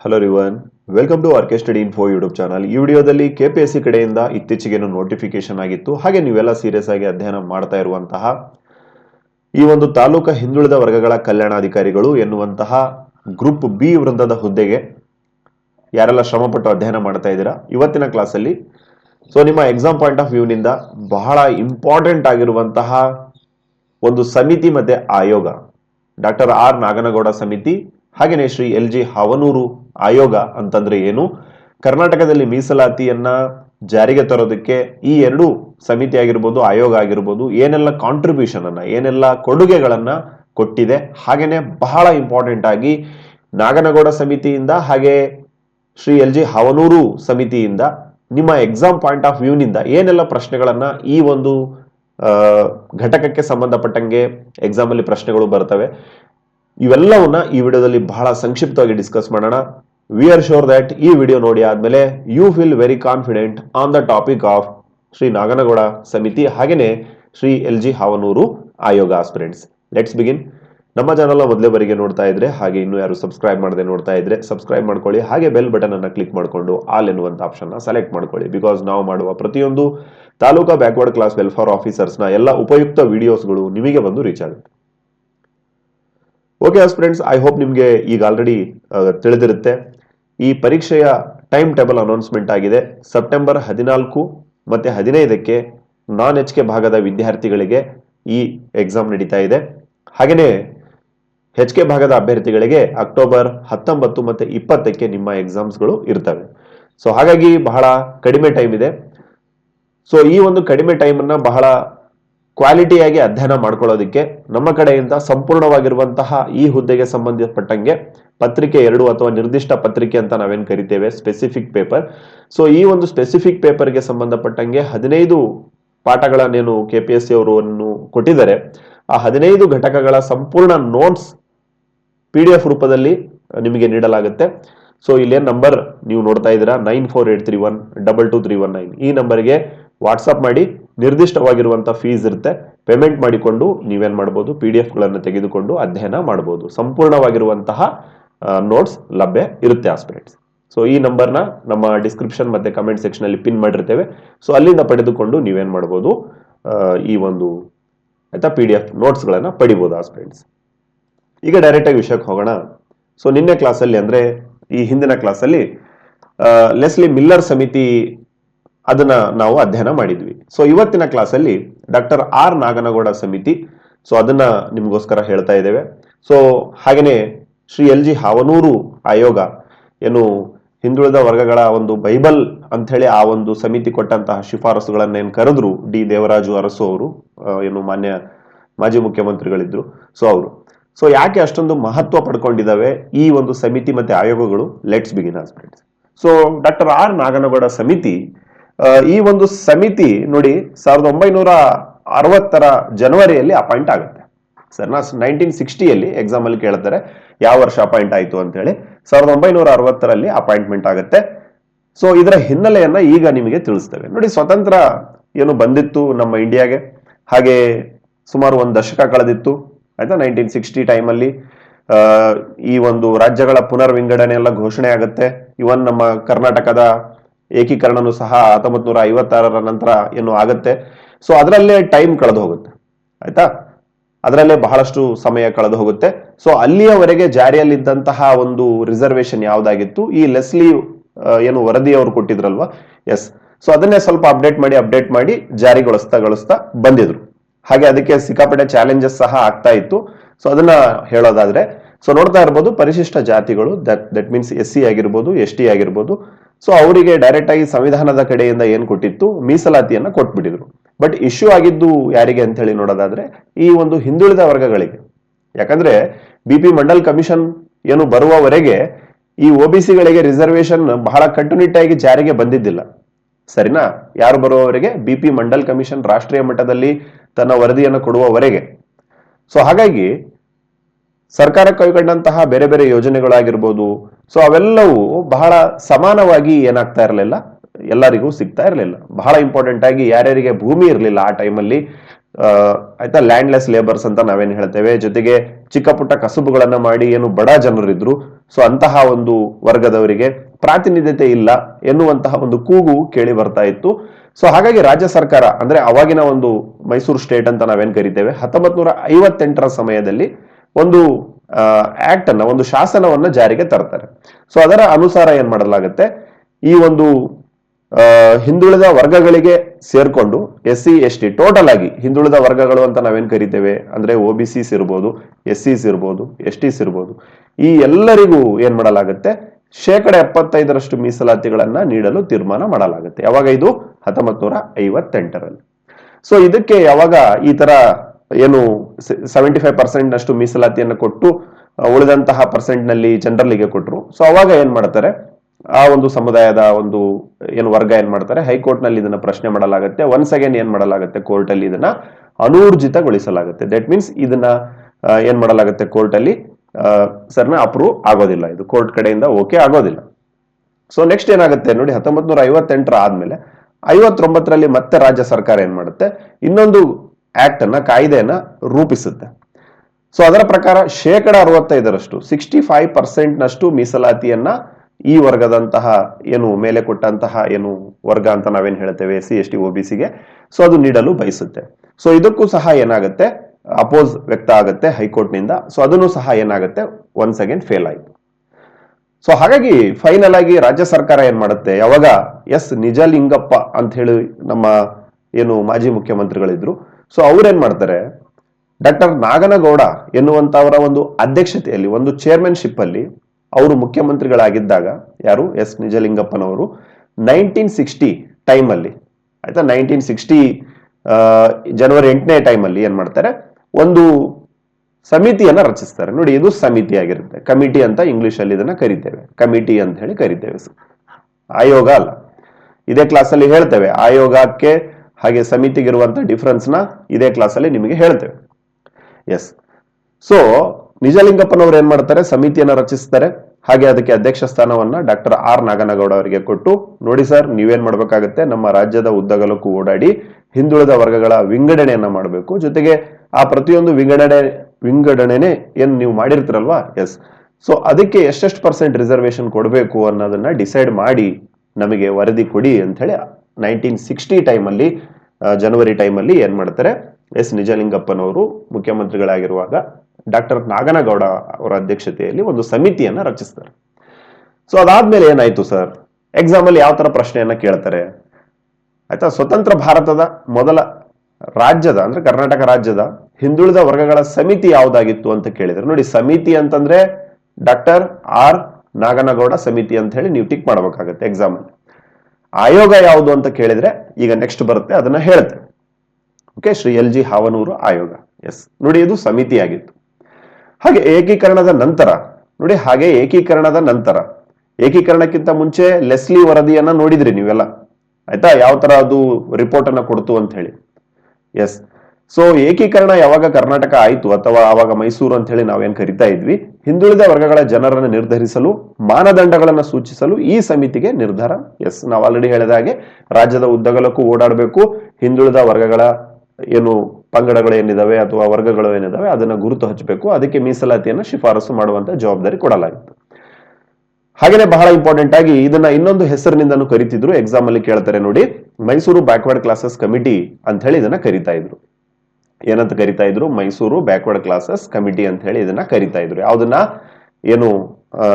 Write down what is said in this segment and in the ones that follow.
Hello ರಿವನ್ welcome to RK study info YouTube channel ಈ ವಿಡಿಯೋದಲ್ಲಿ K P S C ಕಡೆಯಿಂದ ಇತ್ತೀಚೆಗೆ ನೋಟಿಫಿಕೇಶನ್ ಆಗಿತ್ತು. ಹಾಗೆ ನೀವೆಲ್ಲ ಸೀರಿಯಸ್ ಆಗಿ ಅಧ್ಯಯನ ಮಾಡ್ತಾ ಇರುವಂತಹ ಈ ಒಂದು ತಾಲೂಕಾ ಹಿಂದುಳಿದ ವರ್ಗಗಳ ಕಲ್ಯಾಣಾಧಿಕಾರಿಗಳು ಎನ್ನುವಂತಹ ಗ್ರೂಪ್ ಬಿ ವೃಂದದ ಹುದ್ದೆಗೆ ಯಾರೆಲ್ಲ ಶ್ರಮಪಟ್ಟು ಅಧ್ಯಯನ ಮಾಡ್ತಾ ಇದ್ದೀರಾ, ಇವತ್ತಿನ ಕ್ಲಾಸಲ್ಲಿ ಸೊ ನಿಮ್ಮ ಎಕ್ಸಾಮ್ ಪಾಯಿಂಟ್ ಆಫ್ ವ್ಯೂನಿಂದ ಬಹಳ ಇಂಪಾರ್ಟೆಂಟ್ ಆಗಿರುವಂತಹ ಒಂದು ಸಮಿತಿ ಮತ್ತೆ ಆಯೋಗ. ಡಾಕ್ಟರ್ ಆರ್ ನಾಗನಗೌಡ ಸಮಿತಿ ಹಾಗೆಯೇ ಶ್ರೀ ಎಲ್ ಜಿ ಹಾವನೂರು ಆಯೋಗ ಅಂತಂದ್ರೆ ಏನು? ಕರ್ನಾಟಕದಲ್ಲಿ ಮೀಸಲಾತಿಯನ್ನ ಜಾರಿಗೆ ತರೋದಕ್ಕೆ ಈ ಎರಡು ಸಮಿತಿ ಆಗಿರ್ಬೋದು, ಆಯೋಗ ಆಗಿರ್ಬೋದು ಏನೆಲ್ಲ ಕಾಂಟ್ರಿಬ್ಯೂಷನ್ ಅನ್ನ, ಏನೆಲ್ಲ ಕೊಡುಗೆಗಳನ್ನ ಕೊಟ್ಟಿದೆ, ಹಾಗೇನೆ ಬಹಳ ಇಂಪಾರ್ಟೆಂಟ್ ಆಗಿ ನಾಗನಗೌಡ ಸಮಿತಿಯಿಂದ ಹಾಗೆ ಶ್ರೀ ಎಲ್ ಜಿ ಹವನೂರು ಸಮಿತಿಯಿಂದ ನಿಮ್ಮ ಎಕ್ಸಾಮ್ ಪಾಯಿಂಟ್ ಆಫ್ ವ್ಯೂನಿಂದ ಏನೆಲ್ಲ ಪ್ರಶ್ನೆಗಳನ್ನ ಈ ಒಂದು ಘಟಕಕ್ಕೆ ಸಂಬಂಧಪಟ್ಟಂಗೆ ಎಕ್ಸಾಮ್ ಅಲ್ಲಿ ಪ್ರಶ್ನೆಗಳು ಬರ್ತವೆ, ಇವೆಲ್ಲವನ್ನ ಈ ವಿಡಿಯೋದಲ್ಲಿ ಬಹಳ ಸಂಕ್ಷಿಪ್ತವಾಗಿ ಡಿಸ್ಕಸ್ ಮಾಡೋಣ. ವಿ ಆರ್ ಶೋರ್ ದಟ್ ಈ ವಿಡಿಯೋ ನೋಡಿ ಆದ್ಮೇಲೆ you feel very confident on the topic of Shri Naganagouda ಸಮಿತಿ ಹಾಗೇನೆ ಶ್ರೀ ಎಲ್ ಜಿ ಹಾವನೂರು ಆಯೋಗ ಆಸ್ಪಿರೆಂಟ್ಸ್ ಲೆಟ್ಸ್ ಬಿಗಿನ್ ನಮ್ಮ ಚಾನಲ್ ಮೊದಲೇ ಬರಿಗೆ ನೋಡ್ತಾ ಇದ್ರೆ ಹಾಗೆ ಇನ್ನು ಯಾರು ಸಬ್ಸ್ಕ್ರೈಬ್ ಮಾಡದೆ ನೋಡ್ತಾ ಇದ್ರೆ ಸಬ್ಸ್ಕ್ರೈಬ್ ಮಾಡ್ಕೊಳ್ಳಿ, ಹಾಗೆ ಬೆಲ್ ಬಟನ್ ಅನ್ನ ಕ್ಲಿಕ್ ಮಾಡಿಕೊಂಡು ಆಲ್ ಎನ್ನುವಂಥ ಆಪ್ಷನ್ನ ಸೆಲೆಕ್ಟ್ ಮಾಡ್ಕೊಳ್ಳಿ. ಬಿಕಾಸ್ ನಾವು ಮಾಡುವ ಪ್ರತಿಯೊಂದು ತಾಲೂಕಾ ಬ್ಯಾಕ್ವರ್ಡ್ ಕ್ಲಾಸ್ ವೆಲ್ಫೇರ್ ಆಫೀಸರ್ಸ್ನ ಎಲ್ಲ ಉಪಯುಕ್ತ ವಿಡಿಯೋಸ್ಗಳು ನಿಮಗೆ ಬಂದು ರೀಚ್ ಆಗುತ್ತೆ. ಓಕೆ ಫ್ರೆಂಡ್ಸ್ ಐ ಹೋಪ್ ನಿಮಗೆ ಈಗ ಆಲ್ರೆಡಿ ತಿಳಿದಿರುತ್ತೆ. ಈ ಪರೀಕ್ಷೆಯ ಟೈಮ್ ಟೇಬಲ್ ಅನೌನ್ಸ್ಮೆಂಟ್ ಆಗಿದೆ. ಸೆಪ್ಟೆಂಬರ್ ಹದಿನಾಲ್ಕು ಮತ್ತು ಹದಿನೈದಕ್ಕೆ ನಾನ್ ಎಚ್ ಕೆ ಭಾಗದ ವಿದ್ಯಾರ್ಥಿಗಳಿಗೆ ಈ ಎಕ್ಸಾಮ್ ನಡೀತಾ ಇದೆ. ಹಾಗೆಯೇ ಎಚ್ ಕೆ ಭಾಗದ ಅಭ್ಯರ್ಥಿಗಳಿಗೆ ಅಕ್ಟೋಬರ್ ಹತ್ತೊಂಬತ್ತು ಮತ್ತು ಇಪ್ಪತ್ತಕ್ಕೆ ನಿಮ್ಮ ಎಕ್ಸಾಮ್ಸ್ಗಳು ಇರ್ತವೆ. ಸೊ ಹಾಗಾಗಿ ಬಹಳ ಕಡಿಮೆ ಟೈಮ್ ಇದೆ. ಸೊ ಈ ಒಂದು ಕಡಿಮೆ ಟೈಮನ್ನು ಬಹಳ ಕ್ವಾಲಿಟಿಯಾಗಿ ಅಧ್ಯಯನ ಮಾಡ್ಕೊಳ್ಳೋದಕ್ಕೆ ನಮ್ಮ ಕಡೆಯಿಂದ ಸಂಪೂರ್ಣವಾಗಿರುವಂತಹ ಈ ಹುದ್ದೆಗೆ ಸಂಬಂಧಪಟ್ಟಂಗೆ ಪತ್ರಿಕೆ ಎರಡು ಅಥವಾ ನಿರ್ದಿಷ್ಟ ಪತ್ರಿಕೆ ಅಂತ ನಾವೇನು ಕರಿತೇವೆ ಸ್ಪೆಸಿಫಿಕ್ ಪೇಪರ್ ಸೊ ಈ ಒಂದು ಸ್ಪೆಸಿಫಿಕ್ ಪೇಪರ್ಗೆ ಸಂಬಂಧಪಟ್ಟಂಗೆ ಹದಿನೈದು ಪಾಠಗಳನ್ನೇನು ಕೆ ಪಿ ಎಸ್ ಸಿ ಅವರು ಕೊಟ್ಟಿದ್ದಾರೆ. ಆ ಹದಿನೈದು ಘಟಕಗಳ ಸಂಪೂರ್ಣ ನೋಟ್ಸ್ ಪಿ ಡಿ ಎಫ್ ರೂಪದಲ್ಲಿ ನಿಮಗೆ ನೀಡಲಾಗುತ್ತೆ. ಸೊ ಏನು ನಂಬರ್ ನೀವು ನೋಡ್ತಾ ಇದ್ದೀರಾ? Nine four eight three one double two three one nine ಈ ನಂಬರ್ಗೆ ವಾಟ್ಸಪ್ ಮಾಡಿ. ನಿರ್ದಿಷ್ಟವಾಗಿರುವಂತಹ ಫೀಸ್ ಇರುತ್ತೆ. ಪೇಮೆಂಟ್ ಮಾಡಿಕೊಂಡು ನೀವೇನು ಮಾಡ್ಬೋದು? ಪಿ ಡಿ ಎಫ್ಗಳನ್ನು ತೆಗೆದುಕೊಂಡು ಅಧ್ಯಯನ ಮಾಡ್ಬೋದು. ಸಂಪೂರ್ಣವಾಗಿರುವಂತಹ ನೋಟ್ಸ್ ಲಭ್ಯ ಇರುತ್ತೆ ಆಸ್ಪಿರೆಂಟ್ಸ್ ಸೊ ಈ ನಂಬರ್ನ ನಮ್ಮ ಡಿಸ್ಕ್ರಿಪ್ಷನ್ ಮತ್ತು ಕಮೆಂಟ್ ಸೆಕ್ಷನಲ್ಲಿ ಪಿನ್ ಮಾಡಿರ್ತೇವೆ. ಸೊ ಅಲ್ಲಿಂದ ಪಡೆದುಕೊಂಡು ನೀವೇನು ಮಾಡ್ಬೋದು? ಈ ಒಂದು, ಆಯಿತಾ ಪಿ ಡಿ ಎಫ್ ನೋಟ್ಸ್ಗಳನ್ನು ಪಡಿಬೋದು ಆಸ್ಪಿರೆಂಟ್ಸ್ ಈಗ ಡೈರೆಕ್ಟಾಗಿ ವಿಷಯಕ್ಕೆ ಹೋಗೋಣ. ಸೊ ನಿನ್ನೆ ಕ್ಲಾಸಲ್ಲಿ ಅಂದರೆ ಈ ಹಿಂದಿನ ಕ್ಲಾಸಲ್ಲಿ ಲೆಸ್ಲಿ ಮಿಲ್ಲರ್ ಸಮಿತಿ ಅದನ್ನು ನಾವು ಅಧ್ಯಯನ ಮಾಡಿದ್ವಿ. ಸೊ ಇವತ್ತಿನ ಕ್ಲಾಸಲ್ಲಿ ಡಾಕ್ಟರ್ ಆರ್ ನಾಗನಗೌಡ ಸಮಿತಿ. ಸೊ ಅದನ್ನ ನಿಮಗೋಸ್ಕರ ಹೇಳ್ತಾ ಇದ್ದೇವೆ. ಸೊ ಹಾಗೆಯೇ ಶ್ರೀ ಎಲ್ ಜಿ ಹಾವನೂರು ಆಯೋಗ ಏನು ಹಿಂದುಳಿದ ವರ್ಗಗಳ ಒಂದು ಬೈಬಲ್ ಅಂತ ಹೇಳಿ ಆ ಒಂದು ಸಮಿತಿ ಕೊಟ್ಟಂತಹ ಶಿಫಾರಸುಗಳನ್ನ ಏನು ಕರೆದ್ರು ಡಿ ದೇವರಾಜು ಅರಸು ಅವರು ಏನು ಮಾನ್ಯ ಮಾಜಿ ಮುಖ್ಯಮಂತ್ರಿಗಳಿದ್ರು. ಸೊ ಅವರು. ಸೊ ಯಾಕೆ ಅಷ್ಟೊಂದು ಮಹತ್ವ ಪಡ್ಕೊಂಡಿದ್ದಾವೆ ಈ ಒಂದು ಸಮಿತಿ ಮತ್ತೆ ಆಯೋಗಗಳು? Let's begin friends so doctor R Naganagouda ಸಮಿತಿ ಈ ಒಂದು ಸಮಿತಿ ನೋಡಿ ಸಾವಿರದ ಒಂಬೈನೂರ ಅರವತ್ತರ ಜನವರಿಯಲ್ಲಿ ಅಪಾಯಿಂಟ್ ಆಗುತ್ತೆ. ಸರ್, ನಾ ನೈನ್ಟೀನ್ ಸಿಕ್ಸ್ಟಿಯಲ್ಲಿ ಎಕ್ಸಾಮ್ ಅಲ್ಲಿ ಕೇಳ್ತಾರೆ, ಯಾವ ವರ್ಷ ಅಪಾಯಿಂಟ್ ಆಯಿತು ಅಂತ ಹೇಳಿ ಸಾವಿರದ ಒಂಬೈನೂರ ಅರವತ್ತರಲ್ಲಿ ಅಪಾಯಿಂಟ್ಮೆಂಟ್ ಆಗುತ್ತೆ. ಸೊ ಇದರ ಹಿನ್ನೆಲೆಯನ್ನ ಈಗ ನಿಮಗೆ ತಿಳಿಸ್ತೇವೆ. ನೋಡಿ, ಸ್ವತಂತ್ರ ಏನು ಬಂದಿತ್ತು ನಮ್ಮ ಇಂಡಿಯಾಗೆ ಹಾಗೆ ಸುಮಾರು ಒಂದು ದಶಕ ಕಳೆದಿತ್ತು, ಆಯ್ತಾ? ನೈನ್ಟೀನ್ ಸಿಕ್ಸ್ಟಿ ಟೈಮಲ್ಲಿ ಈ ಒಂದು ರಾಜ್ಯಗಳ ಪುನರ್ ವಿಂಗಡಣೆ ಎಲ್ಲ ಘೋಷಣೆ ಆಗುತ್ತೆ. ಇವನ್ ನಮ್ಮ ಕರ್ನಾಟಕದ ಏಕೀಕರಣನೂ ಸಹ ಹತ್ತೊಂಬತ್ ನೂರ ಐವತ್ತಾರರ ನಂತರ ಏನು ಆಗುತ್ತೆ. ಸೊ ಅದರಲ್ಲೇ ಟೈಮ್ ಕಳೆದು ಹೋಗುತ್ತೆ. ಆಯ್ತಾ? ಅದರಲ್ಲೇ ಬಹಳಷ್ಟು ಸಮಯ ಕಳೆದು ಹೋಗುತ್ತೆ. ಸೊ ಅಲ್ಲಿಯವರೆಗೆ ಜಾರಿಯಲ್ಲಿದ್ದಂತಹ ಒಂದು ರಿಸರ್ವೇಶನ್ ಯಾವ್ದಾಗಿತ್ತು? ಈ ಲೆಸ್ಲಿ ಏನು ವರದಿ ಅವರು ಕೊಟ್ಟಿದ್ರಲ್ವಾ? ಎಸ್ ಸೊ ಅದನ್ನೇ ಸ್ವಲ್ಪ ಅಪ್ಡೇಟ್ ಮಾಡಿ ಅಪ್ಡೇಟ್ ಮಾಡಿ ಜಾರಿಗೊಳಿಸ್ತಾ ಗಳಿಸ್ತಾ ಬಂದಿದ್ರು. ಹಾಗೆ ಅದಕ್ಕೆ ಸಿಕ್ಕಾಪಟ್ಟೆ ಚಾಲೆಂಜಸ್ ಸಹ ಆಗ್ತಾ ಇತ್ತು. ಸೊ ಅದನ್ನ ಹೇಳೋದಾದ್ರೆ ಸೊ ನೋಡ್ತಾ ಇರ್ಬೋದು, ಪರಿಶಿಷ್ಟ ಜಾತಿಗಳು that that means S C ಆಗಿರ್ಬೋದು ಎಸ್ ಟಿ ಆಗಿರ್ಬೋದು. ಸೊ ಅವರಿಗೆ ಡೈರೆಕ್ಟ್ ಆಗಿ ಸಂವಿಧಾನದ ಕಡೆಯಿಂದ ಏನ್ ಕೊಟ್ಟಿತ್ತು? ಮೀಸಲಾತಿಯನ್ನ ಕೊಟ್ಬಿಟ್ಟಿದ್ರು. ಬಟ್ ಇಶ್ಯೂ ಆಗಿದ್ದು ಯಾರಿಗೆ ಅಂತ ಹೇಳಿ ನೋಡೋದಾದ್ರೆ, ಈ ಒಂದು ಹಿಂದುಳಿದ ವರ್ಗಗಳಿಗೆ. ಯಾಕಂದ್ರೆ ಬಿ ಪಿ ಮಂಡಲ್ ಕಮಿಷನ್ ಏನು ಬರುವವರೆಗೆ ಈ ಒ ಬಿ ಸಿಗಳಿಗೆ ರಿಸರ್ವೇಶನ್ ಬಹಳ ಕಟ್ಟುನಿಟ್ಟಾಗಿ ಜಾರಿಗೆ ಬಂದಿದ್ದಿಲ್ಲ. ಸರಿನಾ? ಯಾರು ಬರುವವರೆಗೆ? ಬಿ ಪಿ ಮಂಡಲ್ ಕಮಿಷನ್ ರಾಷ್ಟ್ರೀಯ ಮಟ್ಟದಲ್ಲಿ ತನ್ನ ವರದಿಯನ್ನು ಕೊಡುವವರೆಗೆ. ಸೊ ಹಾಗಾಗಿ ಸರ್ಕಾರ ಕೈಗೊಂಡಂತಹ ಬೇರೆ ಬೇರೆ ಯೋಜನೆಗಳಾಗಿರ್ಬೋದು. ಸೊ ಅವೆಲ್ಲವೂ ಬಹಳ ಸಮಾನವಾಗಿ ಏನಾಗ್ತಾ ಇರಲಿಲ್ಲ. ಎಲ್ಲರಿಗೂ ಸಿಗ್ತಾ ಇರಲಿಲ್ಲ. ಬಹಳ ಇಂಪಾರ್ಟೆಂಟ್ ಆಗಿ ಯಾರ್ಯಾರಿಗೆ ಭೂಮಿ ಇರಲಿಲ್ಲ ಆ ಟೈಮಲ್ಲಿ ಆಯ್ತಾ ಲ್ಯಾಂಡ್ಲೆಸ್ ಲೇಬರ್ಸ್ ಅಂತ ನಾವೇನು ಹೇಳ್ತೇವೆ. ಜೊತೆಗೆ ಚಿಕ್ಕ ಪುಟ್ಟ ಕಸುಬುಗಳನ್ನ ಮಾಡಿ ಏನು ಬಡ ಜನರಿದ್ರು. ಸೊ ಅಂತಹ ಒಂದು ವರ್ಗದವರಿಗೆ ಪ್ರಾತಿನಿಧ್ಯತೆ ಇಲ್ಲ ಎನ್ನುವಂತಹ ಒಂದು ಕೂಗು ಕೇಳಿ ಬರ್ತಾ ಇತ್ತು. ಸೊ ಹಾಗಾಗಿ ರಾಜ್ಯ ಸರ್ಕಾರ, ಅಂದ್ರೆ ಅವಾಗಿನ ಒಂದು ಮೈಸೂರು ಸ್ಟೇಟ್ ಅಂತ ನಾವೇನ್ ಕರಿತೇವೆ ಹತ್ತೊಂಬತ್ ನೂರ ಐವತ್ತೆಂಟರ ಸಮಯದಲ್ಲಿ ಒಂದು ಆಕ್ಟ್ ಅನ್ನ, ಒಂದು ಶಾಸನವನ್ನ ಜಾರಿಗೆ ತರ್ತಾರೆ. ಸೊ ಅದರ ಅನುಸಾರ ಏನ್ ಮಾಡಲಾಗುತ್ತೆ? ಈ ಒಂದು ಹಿಂದುಳಿದ ವರ್ಗಗಳಿಗೆ ಸೇರ್ಕೊಂಡು S C, S T total ಆಗಿ ಹಿಂದುಳಿದ ವರ್ಗಗಳು ಅಂತ ನಾವೇನ್ ಕರಿತೇವೆ? ಅಂದ್ರೆ ಒ ಬಿ ಸಿಸ್ ಇರ್ಬೋದು, ಎಸ್ ಸಿಸ್ ಇರ್ಬೋದು, ಎಸ್ ಟಿಸ್ ಇರ್ಬೋದು. ಈ ಎಲ್ಲರಿಗೂ ಏನ್ ಮಾಡಲಾಗುತ್ತೆ? ಶೇಕಡ ಎಪ್ಪತ್ತೈದರಷ್ಟು ಮೀಸಲಾತಿಗಳನ್ನ ನೀಡಲು ತೀರ್ಮಾನ ಮಾಡಲಾಗುತ್ತೆ. ಯಾವಾಗ ಇದು? ಹತ್ತೊಂಬತ್ತು ನೂರ ಐವತ್ತೆಂಟರಲ್ಲಿ. ಸೊ ಇದಕ್ಕೆ ಯಾವಾಗ ಈ ತರ ಏನು ಸೆವೆಂಟಿ ಫೈವ್ ಪರ್ಸೆಂಟ್ ಅಷ್ಟು ಮೀಸಲಾತಿಯನ್ನು ಕೊಟ್ಟು ಉಳಿದಂತಹ ಪರ್ಸೆಂಟ್ನಲ್ಲಿ ಜನರಲ್ಲಿಗೆ ಕೊಟ್ಟರು ಸೊ ಅವಾಗ ಏನು ಮಾಡ್ತಾರೆ? ಆ ಒಂದು ಸಮುದಾಯದ ಒಂದು, ಏನು ವರ್ಗ ಏನು ಮಾಡ್ತಾರೆ? ಹೈಕೋರ್ಟ್ನಲ್ಲಿ ಇದನ್ನ ಪ್ರಶ್ನೆ ಮಾಡಲಾಗುತ್ತೆ. ಒನ್ಸ್ ಅಗೇನ್ ಏನು ಮಾಡಲಾಗುತ್ತೆ? ಕೋರ್ಟಲ್ಲಿ ಇದನ್ನ ಅನೂರ್ಜಿತಗೊಳಿಸಲಾಗುತ್ತೆ. ದಟ್ ಮೀನ್ಸ್ ಇದನ್ನ ಏನು ಮಾಡಲಾಗುತ್ತೆ ಕೋರ್ಟಲ್ಲಿ? ಸರ್ನ ಅಪ್ರೂವ್ ಆಗೋದಿಲ್ಲ. ಇದು ಕೋರ್ಟ್ ಕಡೆಯಿಂದ ಓಕೆ ಆಗೋದಿಲ್ಲ. ಸೊ ನೆಕ್ಸ್ಟ್ ಏನಾಗುತ್ತೆ ನೋಡಿ ಹತ್ತೊಂಬತ್ ನೂರ ಐವತ್ತೆಂಟರ ಆದ್ಮೇಲೆ ಐವತ್ತೊಂಬತ್ತರಲ್ಲಿ ಮತ್ತೆ ರಾಜ್ಯ ಸರ್ಕಾರ ಏನ್ ಮಾಡುತ್ತೆ? ಇನ್ನೊಂದು ಆಕ್ಟ್ ಅನ್ನ, ಕಾಯ್ದೆಯನ್ನ ರೂಪಿಸುತ್ತೆ. ಸೊ ಅದರ ಪ್ರಕಾರ ಶೇಕಡ ಅರವತ್ತೈದರಷ್ಟು ಸಿಕ್ಸ್ಟಿ ಫೈವ್ ಪರ್ಸೆಂಟ್ ನಷ್ಟು ಮೀಸಲಾತಿಯನ್ನ ಈ ವರ್ಗದಂತಹ ಏನು ಮೇಲೆ ಕೊಟ್ಟಂತಹ ಏನು ವರ್ಗ ಅಂತ ನಾವೇನು ಹೇಳ್ತೇವೆ C S T O B ಸಿಗೆ ಸೊ ಅದು ನೀಡಲು ಬಯಸುತ್ತೆ. ಸೊ ಇದಕ್ಕೂ ಸಹ ಏನಾಗುತ್ತೆ? ಅಪೋಸ್ ವ್ಯಕ್ತ ಆಗುತ್ತೆ ಹೈಕೋರ್ಟ್ನಿಂದ ಸೊ ಅದನ್ನು ಸಹ ಏನಾಗುತ್ತೆ? ಒನ್ಸ್ ಅಗೇನ್ ಫೇಲ್ ಆಯಿತು. ಸೊ ಹಾಗಾಗಿ ಫೈನಲ್ ಆಗಿ ರಾಜ್ಯ ಸರ್ಕಾರ ಏನ್ ಮಾಡುತ್ತೆ? ಯಾವಾಗ ಎಸ್ ನಿಜಲಿಂಗಪ್ಪ ಅಂತ ಹೇಳಿ ನಮ್ಮ ಏನು ಮಾಜಿ ಮುಖ್ಯಮಂತ್ರಿಗಳಿದ್ರು ಸೊ ಅವ್ರೇನ್ ಮಾಡ್ತಾರೆ? ಡಾಕ್ಟರ್ ನಾಗನಗೌಡ ಎನ್ನುವಂತವರ ಒಂದು ಅಧ್ಯಕ್ಷತೆಯಲ್ಲಿ, ಒಂದು ಚೇರ್ಮನ್ಶಿಪ್ ಅಲ್ಲಿ ಅವರು ಮುಖ್ಯಮಂತ್ರಿಗಳಾಗಿದ್ದಾಗ, ಯಾರು? ಎಸ್. ನಿಜಲಿಂಗಪ್ಪನವರು ನೈನ್ಟೀನ್ ಸಿಕ್ಸ್ಟಿ ಟೈಮಲ್ಲಿ ಆಯ್ತಾ? ನೈನ್ಟೀನ್ ಸಿಕ್ಸ್ಟಿ ಜನವರಿ ಎಂಟನೇ ಟೈಮಲ್ಲಿ ಏನ್ ಮಾಡ್ತಾರೆ? ಒಂದು ಸಮಿತಿಯನ್ನು ರಚಿಸ್ತಾರೆ. ನೋಡಿ, ಇದು ಸಮಿತಿ ಆಗಿರುತ್ತೆ. ಕಮಿಟಿ ಅಂತ ಇಂಗ್ಲಿಷ್ ಅಲ್ಲಿ ಇದನ್ನ ಕರಿತೇವೆ. ಕಮಿಟಿ ಅಂತ ಹೇಳಿ ಕರಿತೇವೆ. ಆಯೋಗ ಅಲ್ಲ. ಇದೇ ಕ್ಲಾಸಲ್ಲಿ ಹೇಳ್ತೇವೆ. ಆಯೋಗಕ್ಕೆ ಹಾಗೆ ಸಮಿತಿಗಿರುವಂತ ಡಿಫರೆನ್ಸ್ನ ಇದೇ ಕ್ಲಾಸಲ್ಲಿ ನಿಮಗೆ ಹೇಳ್ತೇವೆ. ಎಸ್ ಸೊ ನಿಜಲಿಂಗಪ್ಪನವರು ಏನ್ ಮಾಡ್ತಾರೆ? ಸಮಿತಿಯನ್ನು ರಚಿಸ್ತಾರೆ. ಹಾಗೆ ಅದಕ್ಕೆ ಅಧ್ಯಕ್ಷ ಸ್ಥಾನವನ್ನ ಡಾಕ್ಟರ್ ಆರ್ ನಾಗನಗೌಡ ಅವರಿಗೆ ಕೊಟ್ಟು, ನೋಡಿ ಸರ್ ನೀವೇನ್ ಮಾಡ್ಬೇಕಾಗತ್ತೆ? ನಮ್ಮ ರಾಜ್ಯದ ಉದ್ದಗಲಕ್ಕೂ ಓಡಾಡಿ, ಹಿಂದುಳಿದ ವರ್ಗಗಳ ವಿಂಗಡಣೆಯನ್ನ ಮಾಡಬೇಕು. ಜೊತೆಗೆ ಆ ಪ್ರತಿಯೊಂದು ವಿಂಗಡಣೆ, ವಿಂಗಡಣೆನೆ ಏನ್ ನೀವು ಮಾಡಿರ್ತೀರಲ್ವಾ? ಎಸ್ ಸೊ ಅದಕ್ಕೆ ಎಷ್ಟೆಷ್ಟು ಪರ್ಸೆಂಟ್ ರಿಸರ್ವೇಶನ್ ಕೊಡಬೇಕು ಅನ್ನೋದನ್ನ ಡಿಸೈಡ್ ಮಾಡಿ, ನಮಗೆ ವರದಿ ಕೊಡಿ ಅಂತ ಹೇಳಿ ನೈನ್ಟೀನ್ ಸಿಕ್ಸ್ಟಿ ಟೈಮಲ್ಲಿ ಜನವರಿ ಟೈಮಲ್ಲಿ ಏನು ಮಾಡ್ತಾರೆ, ಎಸ್. ನಿಜಲಿಂಗಪ್ಪನವರು ಮುಖ್ಯಮಂತ್ರಿಗಳಾಗಿರುವಾಗ ಡಾಕ್ಟರ್ ನಾಗನಗೌಡ ಅವರ ಅಧ್ಯಕ್ಷತೆಯಲ್ಲಿ ಒಂದು ಸಮಿತಿಯನ್ನು ರಚಿಸ್ತಾರೆ. ಸೊ ಅದಾದ್ಮೇಲೆ ಏನಾಯ್ತು ಸರ್? ಎಕ್ಸಾಮಲ್ಲಿ ಯಾವ ಥರ ಪ್ರಶ್ನೆಯನ್ನ ಕೇಳ್ತಾರೆ? ಆಯ್ತಾ? ಸ್ವತಂತ್ರ ಭಾರತದ ಮೊದಲ ರಾಜ್ಯದ, ಅಂದ್ರೆ ಕರ್ನಾಟಕ ರಾಜ್ಯದ ಹಿಂದುಳಿದ ವರ್ಗಗಳ ಸಮಿತಿ ಯಾವುದಾಗಿತ್ತು ಅಂತ ಕೇಳಿದರೆ, ನೋಡಿ ಸಮಿತಿ ಅಂತಂದ್ರೆ ಡಾಕ್ಟರ್ ಆರ್ ನಾಗನಗೌಡ ಸಮಿತಿ ಅಂತ ಹೇಳಿ ನೀವು ಟಿಕ್ ಮಾಡಬೇಕಾಗತ್ತೆ ಎಕ್ಸಾಮ್ ಆಯೋಗ ಯಾವುದು ಅಂತ ಕೇಳಿದ್ರೆ ಈಗ ನೆಕ್ಸ್ಟ್ ಬರುತ್ತೆ, ಅದನ್ನ ಹೇಳುತ್ತೆ. Okay Shri L G Havanur ಆಯೋಗ. ಎಸ್ ನೋಡಿ, ಇದು ಸಮಿತಿ ಆಗಿತ್ತು ಹಾಗೆ ಏಕೀಕರಣದ ನಂತರ, ನೋಡಿ, ಹಾಗೆ ಏಕೀಕರಣದ ನಂತರ, ಏಕೀಕರಣಕ್ಕಿಂತ ಮುಂಚೆ ಲೆಸ್ಲಿ ವರದಿಯನ್ನ ನೋಡಿದ್ರಿ ನೀವೆಲ್ಲ? ಆಯ್ತಾ? ಯಾವ ತರ ಅದು ರಿಪೋರ್ಟ್ ಅನ್ನ ಕೊಡ್ತು ಅಂತ ಹೇಳಿ. ಎಸ್ ಸೊ ಏಕೀಕರಣ ಯಾವಾಗ ಕರ್ನಾಟಕ ಆಯಿತು ಅಥವಾ ಆವಾಗ ಮೈಸೂರು ಅಂತ ಹೇಳಿ ನಾವೇನು ಕರಿತಾ ಇದ್ವಿ, ಹಿಂದುಳಿದ ವರ್ಗಗಳ ಜನರನ್ನು ನಿರ್ಧರಿಸಲು, ಮಾನದಂಡಗಳನ್ನು ಸೂಚಿಸಲು ಈ ಸಮಿತಿಗೆ ನಿರ್ಧಾರ. ಎಸ್ ನಾವು ಆಲ್ರೆಡಿ ಹೇಳಿದ ಹಾಗೆ ರಾಜ್ಯದ ಉದ್ದಗಲಕ್ಕೂ ಓಡಾಡಬೇಕು, ಹಿಂದುಳಿದ ವರ್ಗಗಳ ಏನು ಪಂಗಡಗಳು ಏನಿದಾವೆ ಅಥವಾ ವರ್ಗಗಳು ಏನಿದಾವೆ ಅದನ್ನು ಗುರುತು ಹಚ್ಚಬೇಕು, ಅದಕ್ಕೆ ಮೀಸಲಾತಿಯನ್ನು ಶಿಫಾರಸು ಮಾಡುವಂತ ಜವಾಬ್ದಾರಿ ಕೊಡಲಾಗಿತ್ತು. ಹಾಗೇನೆ ಬಹಳ ಇಂಪಾರ್ಟೆಂಟ್ ಆಗಿ ಇದನ್ನ ಇನ್ನೊಂದು ಹೆಸರಿನಿಂದನೂ ಕರಿತಿದ್ರು ಎಕ್ಸಾಮ್ ಅಲ್ಲಿ ಕೇಳ್ತಾರೆ ನೋಡಿ, ಮೈಸೂರು ಬ್ಯಾಕ್ವರ್ಡ್ ಕ್ಲಾಸಸ್ ಕಮಿಟಿ ಅಂತ ಹೇಳಿ ಇದನ್ನ ಕರಿತಾ ಇದ್ರು. ಏನಂತ ಕರಿತಾ ಇದ್ರು? ಮೈಸೂರು ಬ್ಯಾಕ್ವರ್ಡ್ ಕ್ಲಾಸಸ್ ಕಮಿಟಿ ಅಂತ ಹೇಳಿ ಇದನ್ನ ಕರಿತಾ ಇದ್ರು. ಯಾವ್ದನ್ನ? ಏನು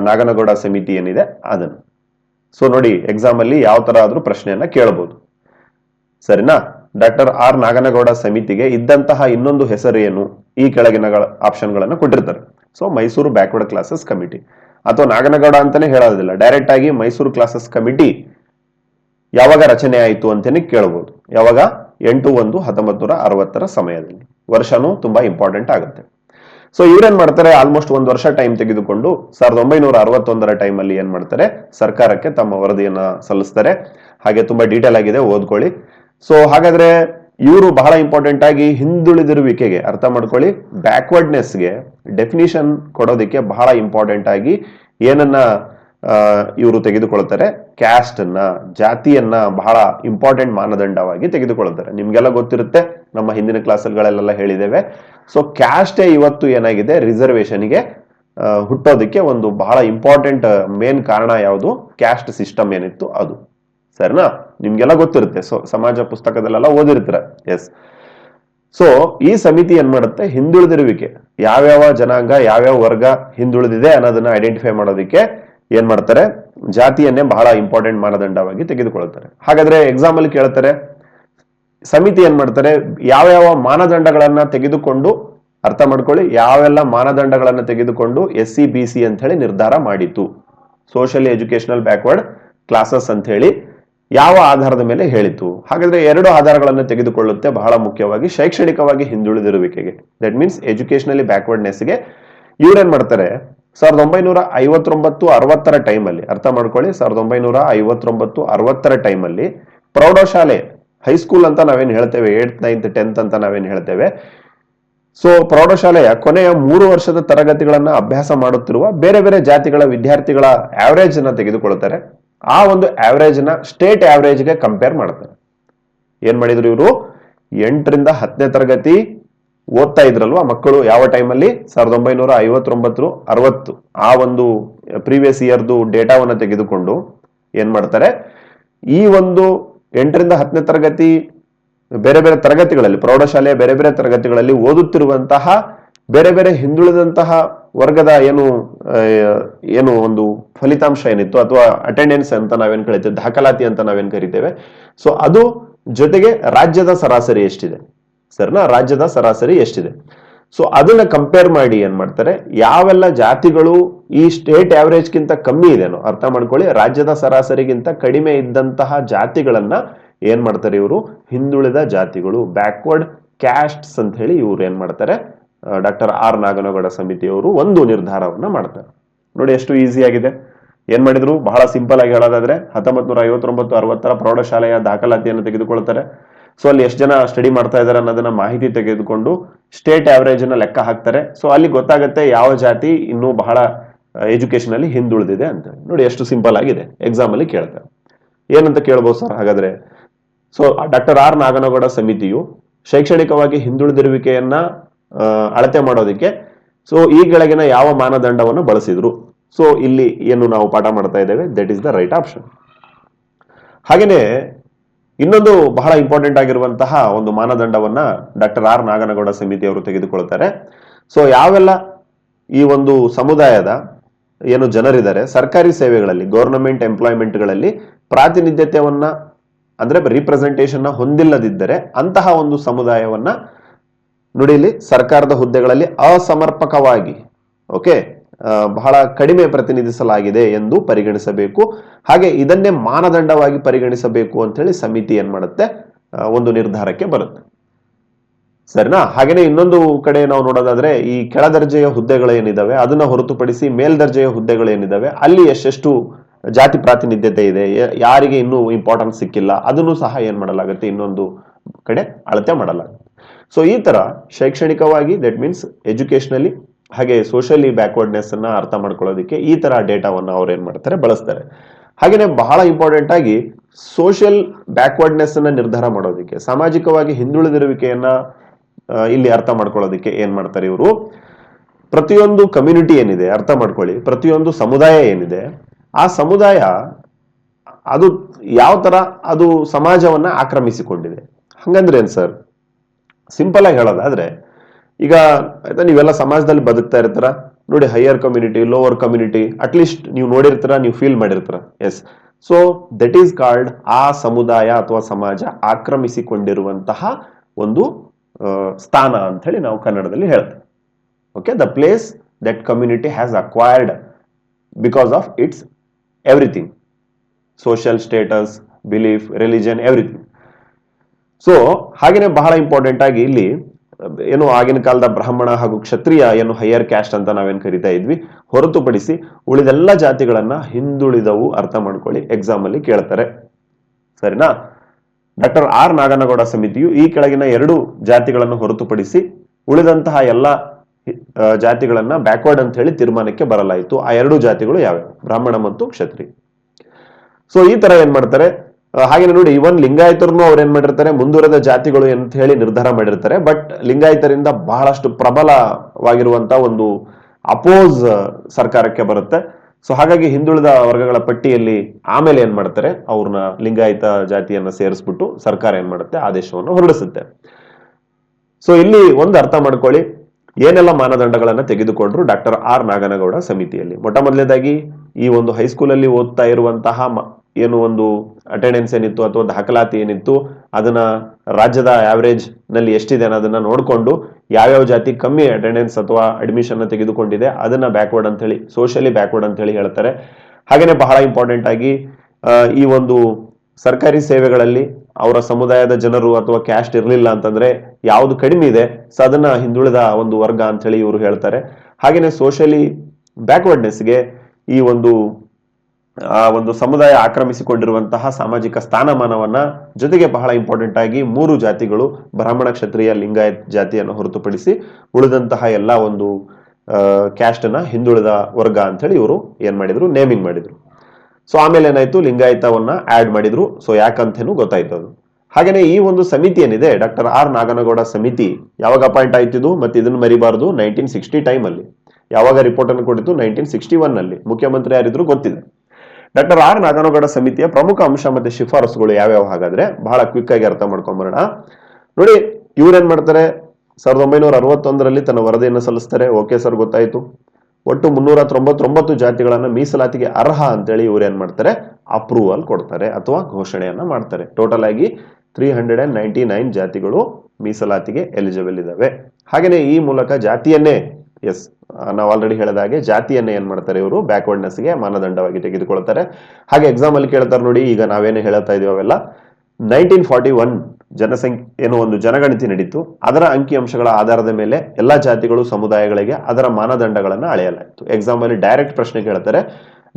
ನಾಗನಗೌಡ ಸಮಿತಿ ಏನಿದೆ ಅದನ್ನ. ಸೊ ನೋಡಿ ಎಕ್ಸಾಮ್ ಅಲ್ಲಿ ಯಾವ ತರ ಆದ್ರೂ ಪ್ರಶ್ನೆಯನ್ನ ಕೇಳಬಹುದು ಸರಿನಾ? ಡಾಕ್ಟರ್ ಆರ್ ನಾಗನಗೌಡ ಸಮಿತಿಗೆ ಇದ್ದಂತಹ ಇನ್ನೊಂದು ಹೆಸರು ಏನು? ಈ ಕೆಳಗಿನ ಆಪ್ಷನ್ಗಳನ್ನು ಕೊಟ್ಟಿರ್ತಾರೆ. So Mysore backward classes committee. ಅಥವಾ ನಾಗನಗೌಡ ಅಂತಾನೆ ಹೇಳೋದಿಲ್ಲ. ಡೈರೆಕ್ಟ್ ಆಗಿ ಮೈಸೂರು ಕ್ಲಾಸಸ್ ಕಮಿಟಿ ಯಾವಾಗ ರಚನೆ ಆಯಿತು ಅಂತಾನೆ ಕೇಳಬಹುದು ಯಾವಾಗ? ಎಂಟು ಒಂದು ಹತ್ತೊಂಬತ್ತು ನೂರ ಅರವತ್ತರ ಸಮಯದಲ್ಲಿ. ವರ್ಷನೂ ತುಂಬಾ ಇಂಪಾರ್ಟೆಂಟ್ ಆಗುತ್ತೆ. ಸೊ ಇವ್ರೇನ್ ಮಾಡ್ತಾರೆ? ಆಲ್ಮೋಸ್ಟ್ ಒಂದು ವರ್ಷ ಟೈಮ್ ತೆಗೆದುಕೊಂಡು ಸಾವಿರದ ಒಂಬೈನೂರ ಅರವತ್ತೊಂದರ ಟೈಮ್ ಅಲ್ಲಿ ಏನ್ ಮಾಡ್ತಾರೆ? ಸರ್ಕಾರಕ್ಕೆ ತಮ್ಮ ವರದಿಯನ್ನ ಸಲ್ಲಿಸ್ತಾರೆ. ಹಾಗೆ ತುಂಬಾ ಡೀಟೇಲ್ ಆಗಿದೆ, ಓದ್ಕೊಳ್ಳಿ. ಸೊ ಹಾಗಾದ್ರೆ ಇವರು ಬಹಳ ಇಂಪಾರ್ಟೆಂಟ್ ಆಗಿ ಹಿಂದುಳಿದಿರುವಿಕೆಗೆ, ಅರ್ಥ ಮಾಡ್ಕೊಳ್ಳಿ ಬ್ಯಾಕ್ವರ್ಡ್ನೆಸ್ಗೆ ಡೆಫಿನಿಷನ್ ಕೊಡೋದಕ್ಕೆ ಬಹಳ ಇಂಪಾರ್ಟೆಂಟ್ ಆಗಿ ಏನನ್ನ ಇವರು ತೆಗೆದುಕೊಳ್ತಾರೆ. ಕ್ಯಾಸ್ಟ್ ಅನ್ನ, ಜಾತಿಯನ್ನ ಬಹಳ ಇಂಪಾರ್ಟೆಂಟ್ ಮಾನದಂಡವಾಗಿ ತೆಗೆದುಕೊಳ್ತಾರೆ. ನಿಮ್ಗೆಲ್ಲ ಗೊತ್ತಿರುತ್ತೆ, ನಮ್ಮ ಹಿಂದಿನ ಕ್ಲಾಸ್ಗಳೆಲ್ಲ ಹೇಳಿದ್ದೇವೆ. ಸೊ ಕ್ಯಾಸ್ಟೇ ಇವತ್ತು ಏನಾಗಿದೆ? ರಿಸರ್ವೇಶನ್ಗೆ ಹುಟ್ಟೋದಕ್ಕೆ ಒಂದು ಬಹಳ ಇಂಪಾರ್ಟೆಂಟ್ ಮೇನ್ ಕಾರಣ ಯಾವುದು? ಕ್ಯಾಸ್ಟ್ ಸಿಸ್ಟಮ್ ಏನಿತ್ತು ಅದು. ಸರಿನಾ? ನಿಮ್ಗೆಲ್ಲ ಗೊತ್ತಿರುತ್ತೆ. ಸೊ ಸಮಾಜ ಪುಸ್ತಕದಲ್ಲೆಲ್ಲ ಓದಿರ್ತಾರೆ. ಎಸ್ ಸೊ ಈ ಸಮಿತಿ ಏನ್ ಮಾಡುತ್ತೆ? ಹಿಂದುಳಿದಿರುವಿಕೆ. ಯಾವ್ಯಾವ ಜನಾಂಗ, ಯಾವ್ಯಾವ ವರ್ಗ ಹಿಂದುಳಿದಿದೆ ಅನ್ನೋದನ್ನ ಐಡೆಂಟಿಫೈ ಮಾಡೋದಕ್ಕೆ ಏನ್ ಮಾಡ್ತಾರೆ? ಜಾತಿಯನ್ನೇ ಬಹಳ ಇಂಪಾರ್ಟೆಂಟ್ ಮಾನದಂಡವಾಗಿ ತೆಗೆದುಕೊಳ್ತಾರೆ ಹಾಗಾದ್ರೆ ಎಕ್ಸಾಮ್ ಅಲ್ಲಿ ಕೇಳ್ತಾರೆ, ಸಮಿತಿ ಏನ್ ಮಾಡ್ತಾರೆ? ಯಾವ ಯಾವ ಮಾನದಂಡಗಳನ್ನ ತೆಗೆದುಕೊಂಡು, ಅರ್ಥ ಮಾಡ್ಕೊಳ್ಳಿ, ಯಾವೆಲ್ಲ ಮಾನದಂಡಗಳನ್ನ ತೆಗೆದುಕೊಂಡು ಎಸ್ ಸಿ ಬಿ ಸಿ ಅಂತ ಹೇಳಿ ನಿರ್ಧಾರ ಮಾಡಿತು. ಸೋಷಿಯಲಿ ಎಜುಕೇಶನಲ್ ಬ್ಯಾಕ್ವರ್ಡ್ ಕ್ಲಾಸಸ್ ಅಂತ ಹೇಳಿ ಯಾವ ಆಧಾರದ ಮೇಲೆ ಹೇಳಿತು. ಹಾಗಾದ್ರೆ ಎರಡು ಆಧಾರಗಳನ್ನು ತೆಗೆದುಕೊಳ್ಳುತ್ತೆ ಬಹಳ ಮುಖ್ಯವಾಗಿ, ಶೈಕ್ಷಣಿಕವಾಗಿ ಹಿಂದುಳಿದಿರುವಿಕೆಗೆ. ದಟ್ ಮೀನ್ಸ್ ಎಜುಕೇಶನಲಿ ಬ್ಯಾಕ್ವರ್ಡ್ನೆಸ್ಗೆ ಇವ್ರೇನ್ ಮಾಡ್ತಾರೆ? ಸಾವಿರದ ಒಂಬೈನೂರ ಐವತ್ತೊಂಬತ್ತು ಅರವತ್ತರ ಟೈಮಲ್ಲಿ, ಅರ್ಥ ಮಾಡ್ಕೊಳ್ಳಿ, ಸಾವಿರದ ಒಂಬೈನೂರ ಐವತ್ತೊಂಬತ್ತು ಅರವತ್ತರ ಟೈಮಲ್ಲಿ ಪ್ರೌಢಶಾಲೆ ಹೈಸ್ಕೂಲ್ ಅಂತ ನಾವೇನು ಹೇಳ್ತೇವೆ ಏಟ್ ನೈನ್ತ್ ಟೆಂತ್ ಅಂತ ನಾವೇನು ಹೇಳ್ತೇವೆ. ಸೊ ಪ್ರೌಢಶಾಲೆಯ ಕೊನೆಯ ಮೂರು ವರ್ಷದ ತರಗತಿಗಳನ್ನು ಅಭ್ಯಾಸ ಮಾಡುತ್ತಿರುವ ಬೇರೆ ಬೇರೆ ಜಾತಿಗಳ ವಿದ್ಯಾರ್ಥಿಗಳ ಆವರೇಜ್ ಅನ್ನ ತೆಗೆದುಕೊಳ್ತಾರೆ ಆ ಒಂದು ಆವರೇಜ್ನ ಸ್ಟೇಟ್ ಆವರೇಜ್ಗೆ ಕಂಪೇರ್ ಮಾಡ್ತಾರೆ ಏನ್ ಮಾಡಿದ್ರು ಇವರು? ಎಂಟರಿಂದ ಹತ್ತನೇ ತರಗತಿ ಓದ್ತಾ ಇದ್ರಲ್ವಾ ಮಕ್ಕಳು? ಯಾವ ಟೈಮಲ್ಲಿ? ಸಾವಿರದ ಒಂಬೈನೂರ ಐವತ್ತೊಂಬತ್ತು ಅರವತ್ತು. ಆ ಒಂದು ಪ್ರೀವಿಯಸ್ ಇಯರ್ದು ಡೇಟಾವನ್ನ ತೆಗೆದುಕೊಂಡು ಏನು ಮಾಡ್ತಾರೆ? ಈ ಒಂದು ಎಂಟರಿಂದ ಹತ್ತನೇ ತರಗತಿ ಬೇರೆ ಬೇರೆ ತರಗತಿಗಳಲ್ಲಿ, ಪ್ರೌಢಶಾಲೆಯ ಬೇರೆ ಬೇರೆ ತರಗತಿಗಳಲ್ಲಿ ಓದುತ್ತಿರುವಂತಹ ಬೇರೆ ಬೇರೆ ಹಿಂದುಳಿದಂತಹ ವರ್ಗದ ಏನು ಏನು ಒಂದು ಫಲಿತಾಂಶ ಏನಿತ್ತು ಅಥವಾ ಅಟೆಂಡೆನ್ಸ್ ಅಂತ ನಾವೇನ್ ಕರಿತೇವೆ, ದಾಖಲಾತಿ ಅಂತ ನಾವೇನ್ ಕರಿತೇವೆ. ಸೊ ಅದು ಜೊತೆಗೆ ರಾಜ್ಯದ ಸರಾಸರಿ ಎಷ್ಟಿದೆ? ಸರಿನಾ ರಾಜ್ಯದ ಸರಾಸರಿ ಎಷ್ಟಿದೆ? ಸೊ ಅದನ್ನ ಕಂಪೇರ್ ಮಾಡಿ ಏನ್ ಮಾಡ್ತಾರೆ? ಯಾವೆಲ್ಲ ಜಾತಿಗಳು ಈ ಸ್ಟೇಟ್ ಗಿಂತ ಕಮ್ಮಿ ಇದೆನೋ ಅರ್ಥ ಮಾಡ್ಕೊಳ್ಳಿ, ರಾಜ್ಯದ ಸರಾಸರಿಗಿಂತ ಕಡಿಮೆ ಇದ್ದಂತಹ ಜಾತಿಗಳನ್ನ ಏನ್ ಮಾಡ್ತಾರೆ ಇವರು? ಹಿಂದುಳಿದ ಜಾತಿಗಳು ಬ್ಯಾಕ್ವರ್ಡ್ ಕ್ಯಾಸ್ಟ್ಸ್ ಅಂತ ಹೇಳಿ ಇವ್ರು ಏನ್ ಮಾಡ್ತಾರೆ? ಡಾಕ್ಟರ್ ಆರ್ ನಾಗನಗೌಡ ಸಮಿತಿಯವರು ಒಂದು ನಿರ್ಧಾರವನ್ನ ಮಾಡ್ತಾರೆ. ನೋಡಿ ಎಷ್ಟು ಈಸಿ ಆಗಿದೆ. ಏನ್ ಮಾಡಿದ್ರು? ಬಹಳ ಸಿಂಪಲ್ ಆಗಿ ಹೇಳೋದಾದ್ರೆ ಹತ್ತೊಂಬತ್ ನೂರ ಐವತ್ತೊಂಬತ್ತು, ಅರವತ್ತರ ಪ್ರೌಢಶಾಲೆಯ ದಾಖಲಾತಿಯನ್ನು ತೆಗೆದುಕೊಳ್ತಾರೆ. ಸೊ ಅಲ್ಲಿ ಎಷ್ಟು ಜನ ಸ್ಟಡಿ ಮಾಡ್ತಾ ಇದ್ದಾರೆ ಅನ್ನೋದನ್ನ ಮಾಹಿತಿ ತೆಗೆದುಕೊಂಡು ಸ್ಟೇಟ್ ಆವರೇಜ್ ಅನ್ನ ಲೆಕ್ಕ ಹಾಕ್ತಾರೆ. ಸೊ ಅಲ್ಲಿ ಗೊತ್ತಾಗುತ್ತೆ ಯಾವ ಜಾತಿ ಇನ್ನೂ ಬಹಳ ಎಜುಕೇಶನ್ ಅಲ್ಲಿ ಹಿಂದುಳಿದಿದೆ ಅಂತ ನೋಡಿ, ಎಷ್ಟು ಸಿಂಪಲ್ ಆಗಿದೆ. ಎಕ್ಸಾಮ್ ಅಲ್ಲಿ ಕೇಳ್ತಾರೆ. ಏನಂತ ಕೇಳ್ಬೋದು ಸರ್ ಹಾಗಾದ್ರೆ? ಸೊ ಡಾಕ್ಟರ್ ಆರ್ ನಾಗನಗೌಡ ಸಮಿತಿಯು ಶೈಕ್ಷಣಿಕವಾಗಿ ಹಿಂದುಳಿದಿರುವಿಕೆಯನ್ನ ಅಳತೆ ಮಾಡೋದಕ್ಕೆ ಸೊ ಈ ಕೆಳಗಿನ ಯಾವ ಮಾನದಂಡವನ್ನು ಬಳಸಿದ್ರು? ಸೊ ಇಲ್ಲಿ ಏನು ನಾವು ಪಾಠ ಮಾಡ್ತಾ ಇದ್ದೇವೆ that is the right option ಹಾಗೇನೆ ಇನ್ನೊಂದು ಬಹಳ ಇಂಪಾರ್ಟೆಂಟ್ ಆಗಿರುವಂತಹ ಒಂದು ಮಾನದಂಡವನ್ನ ಡಾಕ್ಟರ್ ಆರ್ ನಾಗನಗೌಡ ಸಮಿತಿಯವರು ತೆಗೆದುಕೊಳ್ತಾರೆ. ಸೊ ಯಾವೆಲ್ಲ ಈ ಒಂದು ಸಮುದಾಯದ ಏನು ಜನರಿದ್ದಾರೆ, ಸರ್ಕಾರಿ ಸೇವೆಗಳಲ್ಲಿ ಗವರ್ನಮೆಂಟ್ ಎಂಪ್ಲಾಯ್ಮೆಂಟ್ಗಳಲ್ಲಿ ಪ್ರಾತಿನಿಧ್ಯತೆಯನ್ನ, ಅಂದ್ರೆ ರಿಪ್ರೆಸೆಂಟೇಷನ್ನ ಹೊಂದಿಲ್ಲದಿದ್ದರೆ ಅಂತಹ ಒಂದು ಸಮುದಾಯವನ್ನ ನುಡಿಲಿ ಸರ್ಕಾರದ ಹುದ್ದೆಗಳಲ್ಲಿ ಅಸಮರ್ಪಕವಾಗಿ ಓಕೆ ಬಹಳ ಕಡಿಮೆ ಪ್ರತಿನಿಧಿಸಲಾಗಿದೆ ಎಂದು ಪರಿಗಣಿಸಬೇಕು. ಹಾಗೆ ಇದನ್ನೇ ಮಾನದಂಡವಾಗಿ ಪರಿಗಣಿಸಬೇಕು ಅಂತ ಹೇಳಿ ಸಮಿತಿ ಏನ್ ಮಾಡುತ್ತೆ? ಒಂದು ನಿರ್ಧಾರಕ್ಕೆ ಬರುತ್ತೆ. ಸರಿನಾ? ಹಾಗೇನೆ ಇನ್ನೊಂದು ಕಡೆ ನಾವು ನೋಡೋದಾದ್ರೆ ಈ ಕೆಳದರ್ಜೆಯ ಹುದ್ದೆಗಳು ಏನಿದಾವೆ, ಅದನ್ನ ಹೊರತುಪಡಿಸಿ ಮೇಲ್ದರ್ಜೆಯ ಹುದ್ದೆಗಳು ಏನಿದಾವೆ, ಅಲ್ಲಿ ಎಷ್ಟೆಷ್ಟು ಜಾತಿ ಪ್ರಾತಿನಿಧ್ಯತೆ ಇದೆ ಯಾರಿಗೆ ಇನ್ನೂ ಇಂಪಾರ್ಟೆನ್ಸ್ ಸಿಕ್ಕಿಲ್ಲ, ಅದನ್ನು ಸಹ ಏನ್ ಮಾಡಲಾಗುತ್ತೆ? ಇನ್ನೊಂದು ಕಡೆ ಅಳತೆ ಮಾಡಲಾಗುತ್ತೆ. ಸೊ ಈ ತರ ಶೈಕ್ಷಣಿಕವಾಗಿ ದಟ್ ಮೀನ್ಸ್ ಎಜುಕೇಶನಲಿ ಹಾಗೆ ಸೋಷಲಿ ಬ್ಯಾಕ್ವರ್ಡ್ನೆಸ್ ಅನ್ನ ಅರ್ಥ ಮಾಡ್ಕೊಳ್ಳೋದಕ್ಕೆ ಈ ತರ ಡೇಟಾವನ್ನು ಅವ್ರು ಏನ್ ಮಾಡ್ತಾರೆ, ಬಳಸ್ತಾರೆ. ಹಾಗೆಯೇ ಬಹಳ ಇಂಪಾರ್ಟೆಂಟ್ ಆಗಿ ಸೋಷಿಯಲ್ ಬ್ಯಾಕ್ವರ್ಡ್ನೆಸ್ ಅನ್ನ ನಿರ್ಧಾರ ಮಾಡೋದಕ್ಕೆ, ಸಾಮಾಜಿಕವಾಗಿ ಹಿಂದುಳಿದಿರುವಿಕೆಯನ್ನ ಇಲ್ಲಿ ಅರ್ಥ ಮಾಡ್ಕೊಳ್ಳೋದಕ್ಕೆ ಏನ್ ಮಾಡ್ತಾರೆ ಇವರು? ಪ್ರತಿಯೊಂದು ಕಮ್ಯುನಿಟಿ ಏನಿದೆ, ಅರ್ಥ ಮಾಡ್ಕೊಳ್ಳಿ, ಪ್ರತಿಯೊಂದು ಸಮುದಾಯ ಏನಿದೆ, ಆ ಸಮುದಾಯ ಅದು ಯಾವ ತರ ಅದು ಸಮಾಜವನ್ನ ಆಕ್ರಮಿಸಿಕೊಂಡಿದೆ. ಹಂಗಂದ್ರೆ ಏನ್ ಸರ್? ಸಿಂಪಲ್ ಆಗಿ ಹೇಳೋದಾದ್ರೆ ಈಗ ಆಯ್ತಾ, ನೀವೆಲ್ಲ ಸಮಾಜದಲ್ಲಿ ಬದುಕ್ತಾ ಇರ್ತೀರ? ನೋಡಿ higher community lower community at least ನೀವು ನೋಡಿರ್ತೀರ, ನೀವು feel ಮಾಡಿರ್ತೀರ. Yes so that is called ಆ ಸಮುದಾಯ ಅಥವಾ ಸಮಾಜ ಆಕ್ರಮಿಸಿಕೊಂಡಿರುವಂತಹ ಒಂದು ಸ್ಥಾನ ಅಂತ ಹೇಳಿ ನಾವು ಕನ್ನಡದಲ್ಲಿ ಹೇಳ್ತೇವೆ. Okay the place that community has acquired because of its everything social status belief religion everything so ಹಾಗೇನೆ ಬಹಳ ಇಂಪಾರ್ಟೆಂಟ್ ಆಗಿ ಇಲ್ಲಿ ಏನು ಆಗಿನ ಕಾಲದ ಬ್ರಾಹ್ಮಣ ಹಾಗೂ ಕ್ಷತ್ರಿಯ ಏನು ಹೈಯರ್ ಕ್ಯಾಸ್ಟ್ ಅಂತ ನಾವೇನು ಕರಿತಾ ಇದ್ವಿ, ಹೊರತುಪಡಿಸಿ ಉಳಿದೆಲ್ಲ ಜಾತಿಗಳನ್ನ ಹಿಂದುಳಿದವು ಅರ್ಥ ಮಾಡ್ಕೊಳ್ಳಿ ಎಕ್ಸಾಮ್ ಅಲ್ಲಿ ಕೇಳ್ತಾರೆ. ಸರಿನಾ? ಡಾಕ್ಟರ್ ಆರ್ ನಾಗನಗೌಡ ಸಮಿತಿಯು ಈ ಕೆಳಗಿನ ಎರಡು ಜಾತಿಗಳನ್ನು ಹೊರತುಪಡಿಸಿ ಉಳಿದಂತಹ ಎಲ್ಲ ಜಾತಿಗಳನ್ನ ಬ್ಯಾಕ್ವರ್ಡ್ ಅಂತ ಹೇಳಿ ತೀರ್ಮಾನಕ್ಕೆ ಬರಲಾಯಿತು. ಆ ಎರಡು ಜಾತಿಗಳು ಯಾವ್ಯಾವ? ಬ್ರಾಹ್ಮಣ ಮತ್ತು ಕ್ಷತ್ರಿ ಸೊ ಈ ತರ ಏನ್ ಮಾಡ್ತಾರೆ? ಆ, ಹಾಗೇನೆ ನೋಡಿ ಇವನ್ ಲಿಂಗಾಯತರನ್ನು ಅವ್ರು ಏನ್ ಮಾಡಿರ್ತಾರೆ ಮುಂದುವರೆದ ಜಾತಿಗಳು ಅಂತ ಹೇಳಿ ನಿರ್ಧಾರ ಮಾಡಿರ್ತಾರೆ ಬಟ್ ಲಿಂಗಾಯತರಿಂದ ಬಹಳಷ್ಟು ಪ್ರಬಲವಾಗಿರುವಂತ ಒಂದು ಅಪೋಸ್ ಸರ್ಕಾರಕ್ಕೆ ಬರುತ್ತೆ. ಸೊ ಹಾಗಾಗಿ ಹಿಂದುಳಿದ ವರ್ಗಗಳ ಪಟ್ಟಿಯಲ್ಲಿ ಆಮೇಲೆ ಏನ್ ಮಾಡ್ತಾರೆ ಅವ್ರನ್ನ ಲಿಂಗಾಯತ ಜಾತಿಯನ್ನ ಸೇರಿಸ್ಬಿಟ್ಟು ಸರ್ಕಾರ ಏನ್ ಮಾಡುತ್ತೆ ಆದೇಶವನ್ನು ಹೊರಡಿಸುತ್ತೆ. ಸೊ ಇಲ್ಲಿ ಒಂದು ಅರ್ಥ ಮಾಡ್ಕೊಳ್ಳಿ ಏನೆಲ್ಲ ಮಾನದಂಡಗಳನ್ನ ತೆಗೆದುಕೊಂಡ್ರು ಡಾಕ್ಟರ್ ಆರ್ ನಾಗನಗೌಡ ಸಮಿತಿಯಲ್ಲಿ. ಮೊಟ್ಟ ಮೊದಲನೇದಾಗಿ ಈ ಒಂದು ಹೈಸ್ಕೂಲಲ್ಲಿ ಓದ್ತಾ ಇರುವಂತಹ ಏನು ಒಂದು ಅಟೆಂಡೆನ್ಸ್ ಏನಿತ್ತು ಅಥವಾ ದಾಖಲಾತಿ ಏನಿತ್ತು, ಅದನ್ನ ರಾಜ್ಯದ ಆವರೇಜ್ನಲ್ಲಿ ಎಷ್ಟಿದೆ ಅನ್ನೋದನ್ನ ನೋಡಿಕೊಂಡು ಯಾವ್ಯಾವ ಜಾತಿ ಕಮ್ಮಿ ಅಟೆಂಡೆನ್ಸ್ ಅಥವಾ ಅಡ್ಮಿಷನ್ ತೆಗೆದುಕೊಂಡಿದೆ, ಅದನ್ನ ಬ್ಯಾಕ್ವರ್ಡ್ ಅಂತ ಹೇಳಿ ಸೋಷಿಯಲಿ ಬ್ಯಾಕ್ವರ್ಡ್ ಅಂತ ಹೇಳಿ ಹೇಳ್ತಾರೆ. ಹಾಗೇನೆ ಬಹಳ ಇಂಪಾರ್ಟೆಂಟ್ ಆಗಿ ಈ ಒಂದು ಸರ್ಕಾರಿ ಸೇವೆಗಳಲ್ಲಿ ಅವರ ಸಮುದಾಯದ ಜನರು ಅಥವಾ ಕ್ಯಾಸ್ಟ್ ಇರಲಿಲ್ಲ ಅಂತಂದ್ರೆ ಯಾವುದು ಕಡಿಮೆ ಇದೆ ಸೊ ಅದನ್ನ ಹಿಂದುಳಿದ ಒಂದು ವರ್ಗ ಅಂತ ಹೇಳಿ ಇವರು ಹೇಳ್ತಾರೆ. ಹಾಗೇನೆ ಸೋಷಿಯಲಿ ಬ್ಯಾಕ್ವರ್ಡ್ನೆಸ್ಗೆ ಈ ಒಂದು ಆ ಒಂದು ಸಮುದಾಯ ಆಕ್ರಮಿಸಿಕೊಂಡಿರುವಂತಹ ಸಾಮಾಜಿಕ ಸ್ಥಾನಮಾನವನ್ನ ಜೊತೆಗೆ ಬಹಳ ಇಂಪಾರ್ಟೆಂಟ್ ಆಗಿ ಮೂರು ಜಾತಿಗಳು ಬ್ರಾಹ್ಮಣ, ಕ್ಷತ್ರಿಯ, ಲಿಂಗಾಯತ್ ಜಾತಿಯನ್ನು ಹೊರತುಪಡಿಸಿ ಉಳಿದಂತಹ ಎಲ್ಲ ಒಂದು ಕ್ಯಾಸ್ಟ್ ಅನ್ನ ಹಿಂದುಳಿದ ವರ್ಗ ಅಂತ ಹೇಳಿ ಇವರು ಏನ್ ಮಾಡಿದ್ರು ನೇಮಿಂಗ್ ಮಾಡಿದ್ರು. ಸೊ ಆಮೇಲೆ ಏನಾಯ್ತು? ಲಿಂಗಾಯತವನ್ನ ಆಡ್ ಮಾಡಿದ್ರು. ಸೊ ಯಾಕಂತೇನು ಗೊತ್ತಾಯ್ತು ಅದು ಹಾಗೇನೆ ಈ ಒಂದು ಸಮಿತಿ ಏನಿದೆ ಡಾಕ್ಟರ್ ಆರ್ ನಾಗನಗೌಡ ಸಮಿತಿ, ಯಾವಾಗ ಅಪಾಯಿಂಟ್ ಆಯ್ತಿದ್ದು ಮತ್ತೆ ಇದನ್ನು ಮರಿಬಾರದು? ನೈನ್ಟೀನ್ ಸಿಕ್ಸ್ಟಿ ಟೈಮ್ ಅಲ್ಲಿ. ಯಾವಾಗ ರಿಪೋರ್ಟ್ ಅನ್ನು ಕೊಟ್ಟಿದ್ದು? ನೈನ್ಟೀನ್ ಸಿಕ್ಸ್ಟಿ ಒನ್ ಅಲ್ಲಿ. ಮುಖ್ಯಮಂತ್ರಿ ಯಾರಿದ್ರು ಗೊತ್ತಿದೆ ಡಾಕ್ಟರ್ ಆರ್ ನಾಗನಗೌಡ ಸಮಿತಿಯ ಪ್ರಮುಖ ಅಂಶ ಮತ್ತೆ ಶಿಫಾರಸುಗಳು ಯಾವ್ಯಾವ ಹಾಗಾದ್ರೆ ಬಹಳ ಕ್ವಿಕ್ ಆಗಿ ಅರ್ಥ ಮಾಡ್ಕೊಂಬರೋಣ ನೋಡಿ ಇವ್ರೇನ್ ಮಾಡ್ತಾರೆ? ಸಾವಿರದ ಒಂಬೈನೂರ ಅರವತ್ತೊಂದರಲ್ಲಿ ತನ್ನ ವರದಿಯನ್ನು ಸಲ್ಲಿಸ್ತಾರೆ. ಓಕೆ ಸರ್, ಗೊತ್ತಾಯ್ತು. ಒಟ್ಟು ಮುನ್ನೂರ ತೊಂಬತ್ತೊಂಬತ್ತು ಜಾತಿಗಳನ್ನ ಮೀಸಲಾತಿಗೆ ಅರ್ಹ ಅಂತೇಳಿ ಇವ್ರು ಏನ್ ಮಾಡ್ತಾರೆ? ಅಪ್ರೂವಲ್ ಕೊಡ್ತಾರೆ ಅಥವಾ ಘೋಷಣೆಯನ್ನ ಮಾಡ್ತಾರೆ. ಟೋಟಲ್ ಆಗಿ three hundred and ninety nine ಜಾತಿಗಳು ಮೀಸಲಾತಿಗೆ ಎಲಿಜಿಬಲ್ ಇದಾವೆ. ಹಾಗೆಯೇ ಈ ಮೂಲಕ ಜಾತಿಯನ್ನೇ ಎಸ್ ನಾವು ಆಲ್ರೆಡಿ ಹೇಳಿದ ಹಾಗೆ ಜಾತಿಯನ್ನು ಏನ್ ಮಾಡ್ತಾರೆ ಇವರು? ಬ್ಯಾಕ್ವರ್ಡ್ನೆಸ್ಗೆ ಮಾನದಂಡವಾಗಿ ತೆಗೆದುಕೊಳ್ತಾರೆ. ಹಾಗೆ ಎಕ್ಸಾಮ್ ಅಲ್ಲಿ ಕೇಳ್ತಾರೆ ನೋಡಿ, ಈಗ ನಾವೇನು ಹೇಳ್ತಾ ಇದೀವಿ ಅವೆಲ್ಲ. ನೈನ್ಟೀನ್ ಫಾರ್ಟಿ ಒನ್ ಜನಸಂಖ್ಯೆ ಏನೋ ಒಂದು ಜನಗಣತಿ ನಡೀತು. ಅದರ ಅಂಕಿಅಂಶಗಳ ಆಧಾರದ ಮೇಲೆ ಎಲ್ಲಾ ಜಾತಿಗಳು, ಸಮುದಾಯಗಳಿಗೆ ಅದರ ಮಾನದಂಡಗಳನ್ನು ಅಳೆಯಲಾಯಿತು. ಎಕ್ಸಾಮ್ ಅಲ್ಲಿ ಡೈರೆಕ್ಟ್ ಪ್ರಶ್ನೆ ಕೇಳ್ತಾರೆ,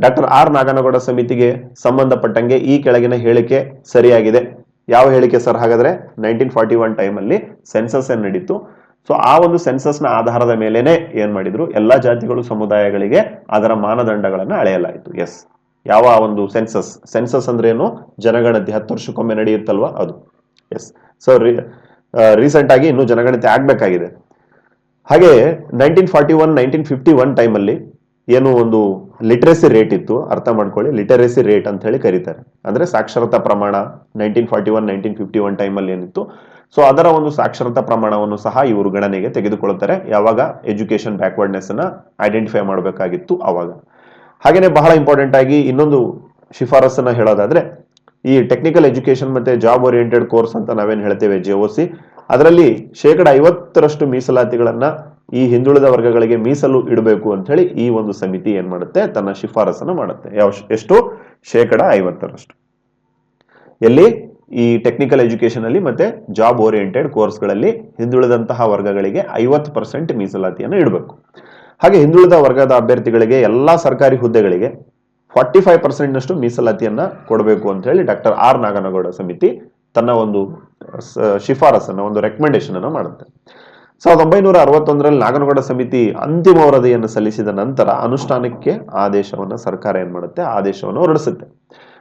ಡಾಕ್ಟರ್ ಆರ್ ನಾಗನಗೌಡ ಸಮಿತಿಗೆ ಸಂಬಂಧಪಟ್ಟಂಗೆ ಈ ಕೆಳಗಿನ ಹೇಳಿಕೆ ಸರಿಯಾಗಿದೆ. ಯಾವ ಹೇಳಿಕೆ ಸರ್? ಹಾಗಾದ್ರೆ ನೈನ್ಟೀನ್ ಫಾರ್ಟಿ ಒನ್ ಟೈಮಲ್ಲಿ ಸೆನ್ಸಸ್ ಏನ್ ನಡೀತು? ಸೊ ಆ ಒಂದು ಸೆನ್ಸಸ್ನ ಆಧಾರದ ಮೇಲೇನೆ ಏನ್ ಮಾಡಿದ್ರು? ಎಲ್ಲಾ ಜಾತಿಗಳು ಸಮುದಾಯಗಳಿಗೆ ಅದರ ಮಾನದಂಡಗಳನ್ನ ಅಳೆಯಲಾಯಿತು. ಎಸ್ ಯಾವ ಒಂದು ಸೆನ್ಸಸ್ ಸೆನ್ಸಸ್ ಅಂದ್ರೆ ಏನು? ಜನಗಣತಿ. ಹತ್ತು ವರ್ಷಕ್ಕೊಮ್ಮೆ ನಡೆಯುತ್ತಲ್ವಾ? ಅದು. ಎಸ್ ಸೊ ರೀಸೆಂಟ್ ಆಗಿ ಇನ್ನು ಜನಗಣತಿ ಆಗ್ಬೇಕಾಗಿದೆ. ಹಾಗೆ nineteen forty one nineteen fifty one ಟೈಮಲ್ಲಿ ಏನು ಒಂದು ಲಿಟರಸಿ ರೇಟ್ ಇತ್ತು. ಅರ್ಥ ಮಾಡ್ಕೊಳ್ಳಿ. ಲಿಟರಸಿ ರೇಟ್ ಅಂತ ಹೇಳಿ ಕರೀತಾರೆ. ಅಂದ್ರೆ ಸಾಕ್ಷರತಾ ಪ್ರಮಾಣ nineteen forty one nineteen fifty one ಟೈಮಲ್ಲಿ ಏನಿತ್ತು? ಸೊ ಅದರ ಒಂದು ಸಾಕ್ಷರತಾ ಪ್ರಮಾಣವನ್ನು ಸಹ ಇವರು ಗಣನೆಗೆ ತೆಗೆದುಕೊಳ್ತಾರೆ ಯಾವಾಗ? ಎಜುಕೇಶನ್ ಬ್ಯಾಕ್ವರ್ಡ್ನೆಸ್ ಅನ್ನ ಐಡೆಂಟಿಫೈ ಮಾಡಬೇಕಾಗಿತ್ತು ಅವಾಗ. ಹಾಗೆಯೇ ಬಹಳ ಇಂಪಾರ್ಟೆಂಟ್ ಆಗಿ ಇನ್ನೊಂದು ಶಿಫಾರಸನ್ನ ಹೇಳೋದಾದ್ರೆ, ಈ ಟೆಕ್ನಿಕಲ್ ಎಜುಕೇಶನ್ ಮತ್ತೆ ಜಾಬ್ ಓರಿಯೆಂಟೆಡ್ ಕೋರ್ಸ್ ಅಂತ ನಾವೇನು ಹೇಳ್ತೇವೆ? ಜೆ ಸಿ ಅದರಲ್ಲಿ ಶೇಕಡ ಐವತ್ತರಷ್ಟು ಮೀಸಲಾತಿಗಳನ್ನ ಈ ಹಿಂದುಳಿದ ವರ್ಗಗಳಿಗೆ ಮೀಸಲು ಇಡಬೇಕು ಅಂತ ಹೇಳಿ ಈ ಒಂದು ಸಮಿತಿ ಏನ್ ಮಾಡುತ್ತೆ? ತನ್ನ ಶಿಫಾರಸನ್ನ ಮಾಡುತ್ತೆ. ಯಾವ ಎಷ್ಟು? ಶೇಕಡ ಐವತ್ತರಷ್ಟು. ಎಲ್ಲಿ? ಈ ಟೆಕ್ನಿಕಲ್ ಎಜುಕೇಶನ್ ಅಲ್ಲಿ ಮತ್ತೆ ಜಾಬ್ ಓರಿಯೆಂಟೆಡ್ ಕೋರ್ಸ್ಗಳಲ್ಲಿ ಹಿಂದುಳಿದಂತಹ ವರ್ಗಗಳಿಗೆ ಐವತ್ತು ಪರ್ಸೆಂಟ್ ಮೀಸಲಾತಿಯನ್ನು ಇಡಬೇಕು. ಹಾಗೆ ಹಿಂದುಳಿದ ವರ್ಗದ ಅಭ್ಯರ್ಥಿಗಳಿಗೆ ಎಲ್ಲಾ ಸರ್ಕಾರಿ ಹುದ್ದೆಗಳಿಗೆ ಫಾರ್ಟಿ ಫೈವ್ ಪರ್ಸೆಂಟ್ನಷ್ಟು ಮೀಸಲಾತಿಯನ್ನು ಕೊಡಬೇಕು ಅಂತ ಹೇಳಿ ಡಾಕ್ಟರ್ ಆರ್ ನಾಗನಗೌಡ ಸಮಿತಿ ತನ್ನ ಒಂದು ಶಿಫಾರಸನ್ನ, ಒಂದು ರೆಕಮೆಂಡೇಶನ್ ಅನ್ನು ಮಾಡುತ್ತೆ. ಸಾವಿರದ ಒಂಬೈನೂರ ಅರವತ್ತೊಂದರಲ್ಲಿ ನಾಗನಗೌಡ ಸಮಿತಿ ಅಂತಿಮ ವರದಿಯನ್ನು ಸಲ್ಲಿಸಿದ ನಂತರ ಅನುಷ್ಠಾನಕ್ಕೆ ಆದೇಶವನ್ನ ಸರ್ಕಾರ ಏನು ಮಾಡುತ್ತೆ? ಆದೇಶವನ್ನು ಹೊರಡಿಸುತ್ತೆ.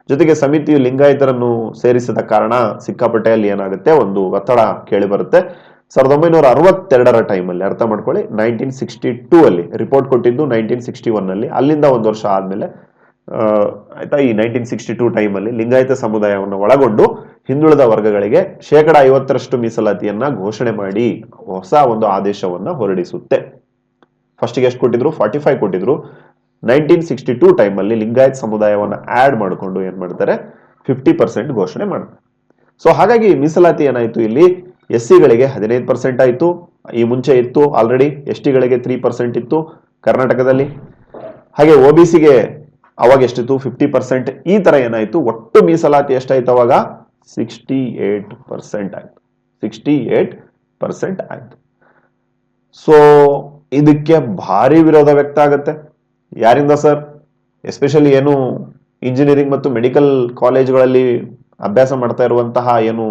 ಜೊತೆಗೆ ಸಮಿತಿಯು ಲಿಂಗಾಯತರನ್ನು ಸೇರಿಸಿದ ಕಾರಣ ಸಿಕ್ಕಾಪಟ್ಟೆಯಲ್ಲಿ ಏನಾಗುತ್ತೆ? ಒಂದು ಒತ್ತಡ ಕೇಳಿ ಬರುತ್ತೆ ಸಾವಿರದ ಒಂಬೈನೂರ ಅರವತ್ತೆರಡರ ಟೈಮಲ್ಲಿ, ಅರ್ಥ ಮಾಡ್ಕೊಳ್ಳಿ, ನೈನ್ಟೀನ್ ಸಿಕ್ಸ್ಟಿ ಟೂ ಅಲ್ಲಿ ರಿಪೋರ್ಟ್ ಕೊಟ್ಟಿದ್ದು ನೈನ್ಟೀನ್ ಸಿಕ್ಸ್ಟಿ ಒನ್ ಅಲ್ಲಿ ಅಲ್ಲಿಂದ ಒಂದು ವರ್ಷ ಆದ್ಮೇಲೆ ಆಯ್ತಾ, ಈ ನೈನ್ಟೀನ್ ಸಿಕ್ಸ್ಟಿ ಟೂ ಟೈಮಲ್ಲಿ ಲಿಂಗಾಯತ ಸಮುದಾಯವನ್ನು ಒಳಗೊಂಡು ಹಿಂದುಳಿದ ವರ್ಗಗಳಿಗೆ ಶೇಕಡ ಐವತ್ತರಷ್ಟು ಮೀಸಲಾತಿಯನ್ನ ಘೋಷಣೆ ಮಾಡಿ ಹೊಸ ಒಂದು ಆದೇಶವನ್ನ ಹೊರಡಿಸುತ್ತೆ. ಫಸ್ಟಿಗೆ ಎಷ್ಟು ಕೊಟ್ಟಿದ್ರು? ಫಾರ್ಟಿ ಫೈವ್ ಕೊಟ್ಟಿದ್ರು. ನೈನ್ಟೀನ್ ಸಿಕ್ಸ್ಟಿ ಟೂ ಟೈಮಲ್ಲಿ ಲಿಂಗಾಯತ್ ಸಮುದಾಯವನ್ನು ಆ್ಯಡ್ ಮಾಡಿಕೊಂಡು ಏನು ಮಾಡ್ತಾರೆ? ಫಿಫ್ಟಿ ಪರ್ಸೆಂಟ್ ಘೋಷಣೆ ಮಾಡ್ತಾರೆ. ಸೊ ಹಾಗಾಗಿ ಮೀಸಲಾತಿ ಏನಾಯಿತು ಇಲ್ಲಿ? ಎಸ್ ಸಿಗಳಿಗೆ ಹದಿನೈದು ಪರ್ಸೆಂಟ್ ಆಯಿತು. ಈ ಮುಂಚೆ ಇತ್ತು. ಆಲ್ರೆಡಿ ಎಸ್ ಟಿಗಳಿಗೆ ತ್ರೀ ಪರ್ಸೆಂಟ್ ಇತ್ತು. ಕರ್ನಾಟಕದಲ್ಲಿ. ಹಾಗೆ ಒ ಬಿ ಸಿಗೆ ಅವಾಗ ಎಷ್ಟಿತ್ತು? Fifty percent. ಈ ಥರ ಏನಾಯಿತು? ಒಟ್ಟು ಮೀಸಲಾತಿ ಎಷ್ಟಾಯಿತು ಅವಾಗ? ಸಿಕ್ಸ್ಟಿ ಏಟ್ ಪರ್ಸೆಂಟ್ ಆಯ್ತು. ಸಿಕ್ಸ್ಟಿ ಏಟ್ ಪರ್ಸೆಂಟ್ ಆಯ್ತು. ಸೊ ಇದಕ್ಕೆ ಭಾರಿ ವಿರೋಧ ವ್ಯಕ್ತ ಆಗುತ್ತೆ. ಯಾರಿಂದ ಸರ್? ಎಸ್ಪೆಷಲಿ ಏನು ಇಂಜಿನಿಯರಿಂಗ್ ಮತ್ತು ಮೆಡಿಕಲ್ ಕಾಲೇಜ್ಗಳಲ್ಲಿ ಅಭ್ಯಾಸ ಮಾಡ್ತಾ ಇರುವಂತಹ ಏನು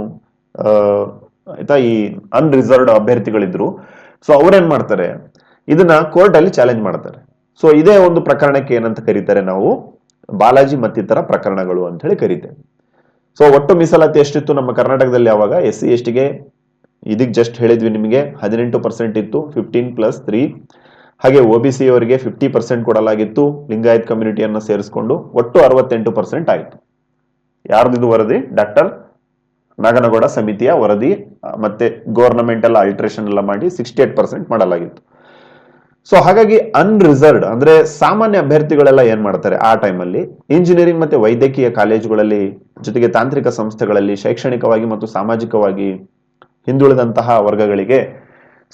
ಆಯ್ತಾ, ಈ ಅನ್ರಿಸರ್ವ್ಡ್ ಅಭ್ಯರ್ಥಿಗಳಿದ್ರು. ಸೊ ಅವ್ರೇನ್ ಮಾಡ್ತಾರೆ? ಇದನ್ನ ಕೋರ್ಟ್ ಅಲ್ಲಿ ಚಾಲೆಂಜ್ ಮಾಡ್ತಾರೆ. ಸೊ ಇದೇ ಒಂದು ಪ್ರಕರಣಕ್ಕೆ ಏನಂತ ಕರೀತಾರೆ ನಾವು? ಬಾಲಾಜಿ ಮತ್ತಿತರ ಪ್ರಕರಣಗಳು ಅಂತ ಹೇಳಿ ಕರೀತೇವೆ ಸೊ ಒಟ್ಟು ಮೀಸಲಾತಿ ಎಷ್ಟಿತ್ತು ನಮ್ಮ ಕರ್ನಾಟಕದಲ್ಲಿ ಯಾವಾಗ ಎಸ್ ಸಿ ಎಸ್ ಟಿಗೆ ಇದಕ್ಕೆ ಜಸ್ಟ್ ಹೇಳಿದ್ವಿ ನಿಮಗೆ, ಹದಿನೆಂಟು ಪರ್ಸೆಂಟ್ ಇತ್ತು ಫಿಫ್ಟೀನ್ ಪ್ಲಸ್ ತ್ರೀ ಹಾಗೆ ಒ ಬಿ ಸಿ ಅವರಿಗೆ ಫಿಫ್ಟಿ ಪರ್ಸೆಂಟ್ ಕೊಡಲಾಗಿತ್ತು, ಲಿಂಗಾಯತ್ ಕಮ್ಯುನಿಟಿಯನ್ನು ಸೇರಿಸಿಕೊಂಡು ಒಟ್ಟು ಅರವತ್ತೆಂಟು ಪರ್ಸೆಂಟ್ ಆಯಿತು. ಯಾರ್ದಿದು ವರದಿ? ಡಾಕ್ಟರ್ ನಾಗನಗೌಡ ಸಮಿತಿಯ ವರದಿ ಮತ್ತೆ ಗವರ್ನಮೆಂಟ್ ಎಲ್ಲ ಅಲ್ಟ್ರೇಷನ್ ಎಲ್ಲ ಮಾಡಿ ಸಿಕ್ಸ್ಟಿ ಏಟ್ ಪರ್ಸೆಂಟ್ ಮಾಡಲಾಗಿತ್ತು. ಸೊ ಹಾಗಾಗಿ ಅನ್ರಿಸರ್ವ್ಡ್ ಅಂದ್ರೆ ಸಾಮಾನ್ಯ ಅಭ್ಯರ್ಥಿಗಳೆಲ್ಲ ಏನ್ ಮಾಡ್ತಾರೆ ಆ ಟೈಮಲ್ಲಿ ಇಂಜಿನಿಯರಿಂಗ್ ಮತ್ತೆ ವೈದ್ಯಕೀಯ ಕಾಲೇಜುಗಳಲ್ಲಿ, ಜೊತೆಗೆ ತಾಂತ್ರಿಕ ಸಂಸ್ಥೆಗಳಲ್ಲಿ, ಶೈಕ್ಷಣಿಕವಾಗಿ ಮತ್ತು ಸಾಮಾಜಿಕವಾಗಿ ಹಿಂದುಳಿದಂತಹ ವರ್ಗಗಳಿಗೆ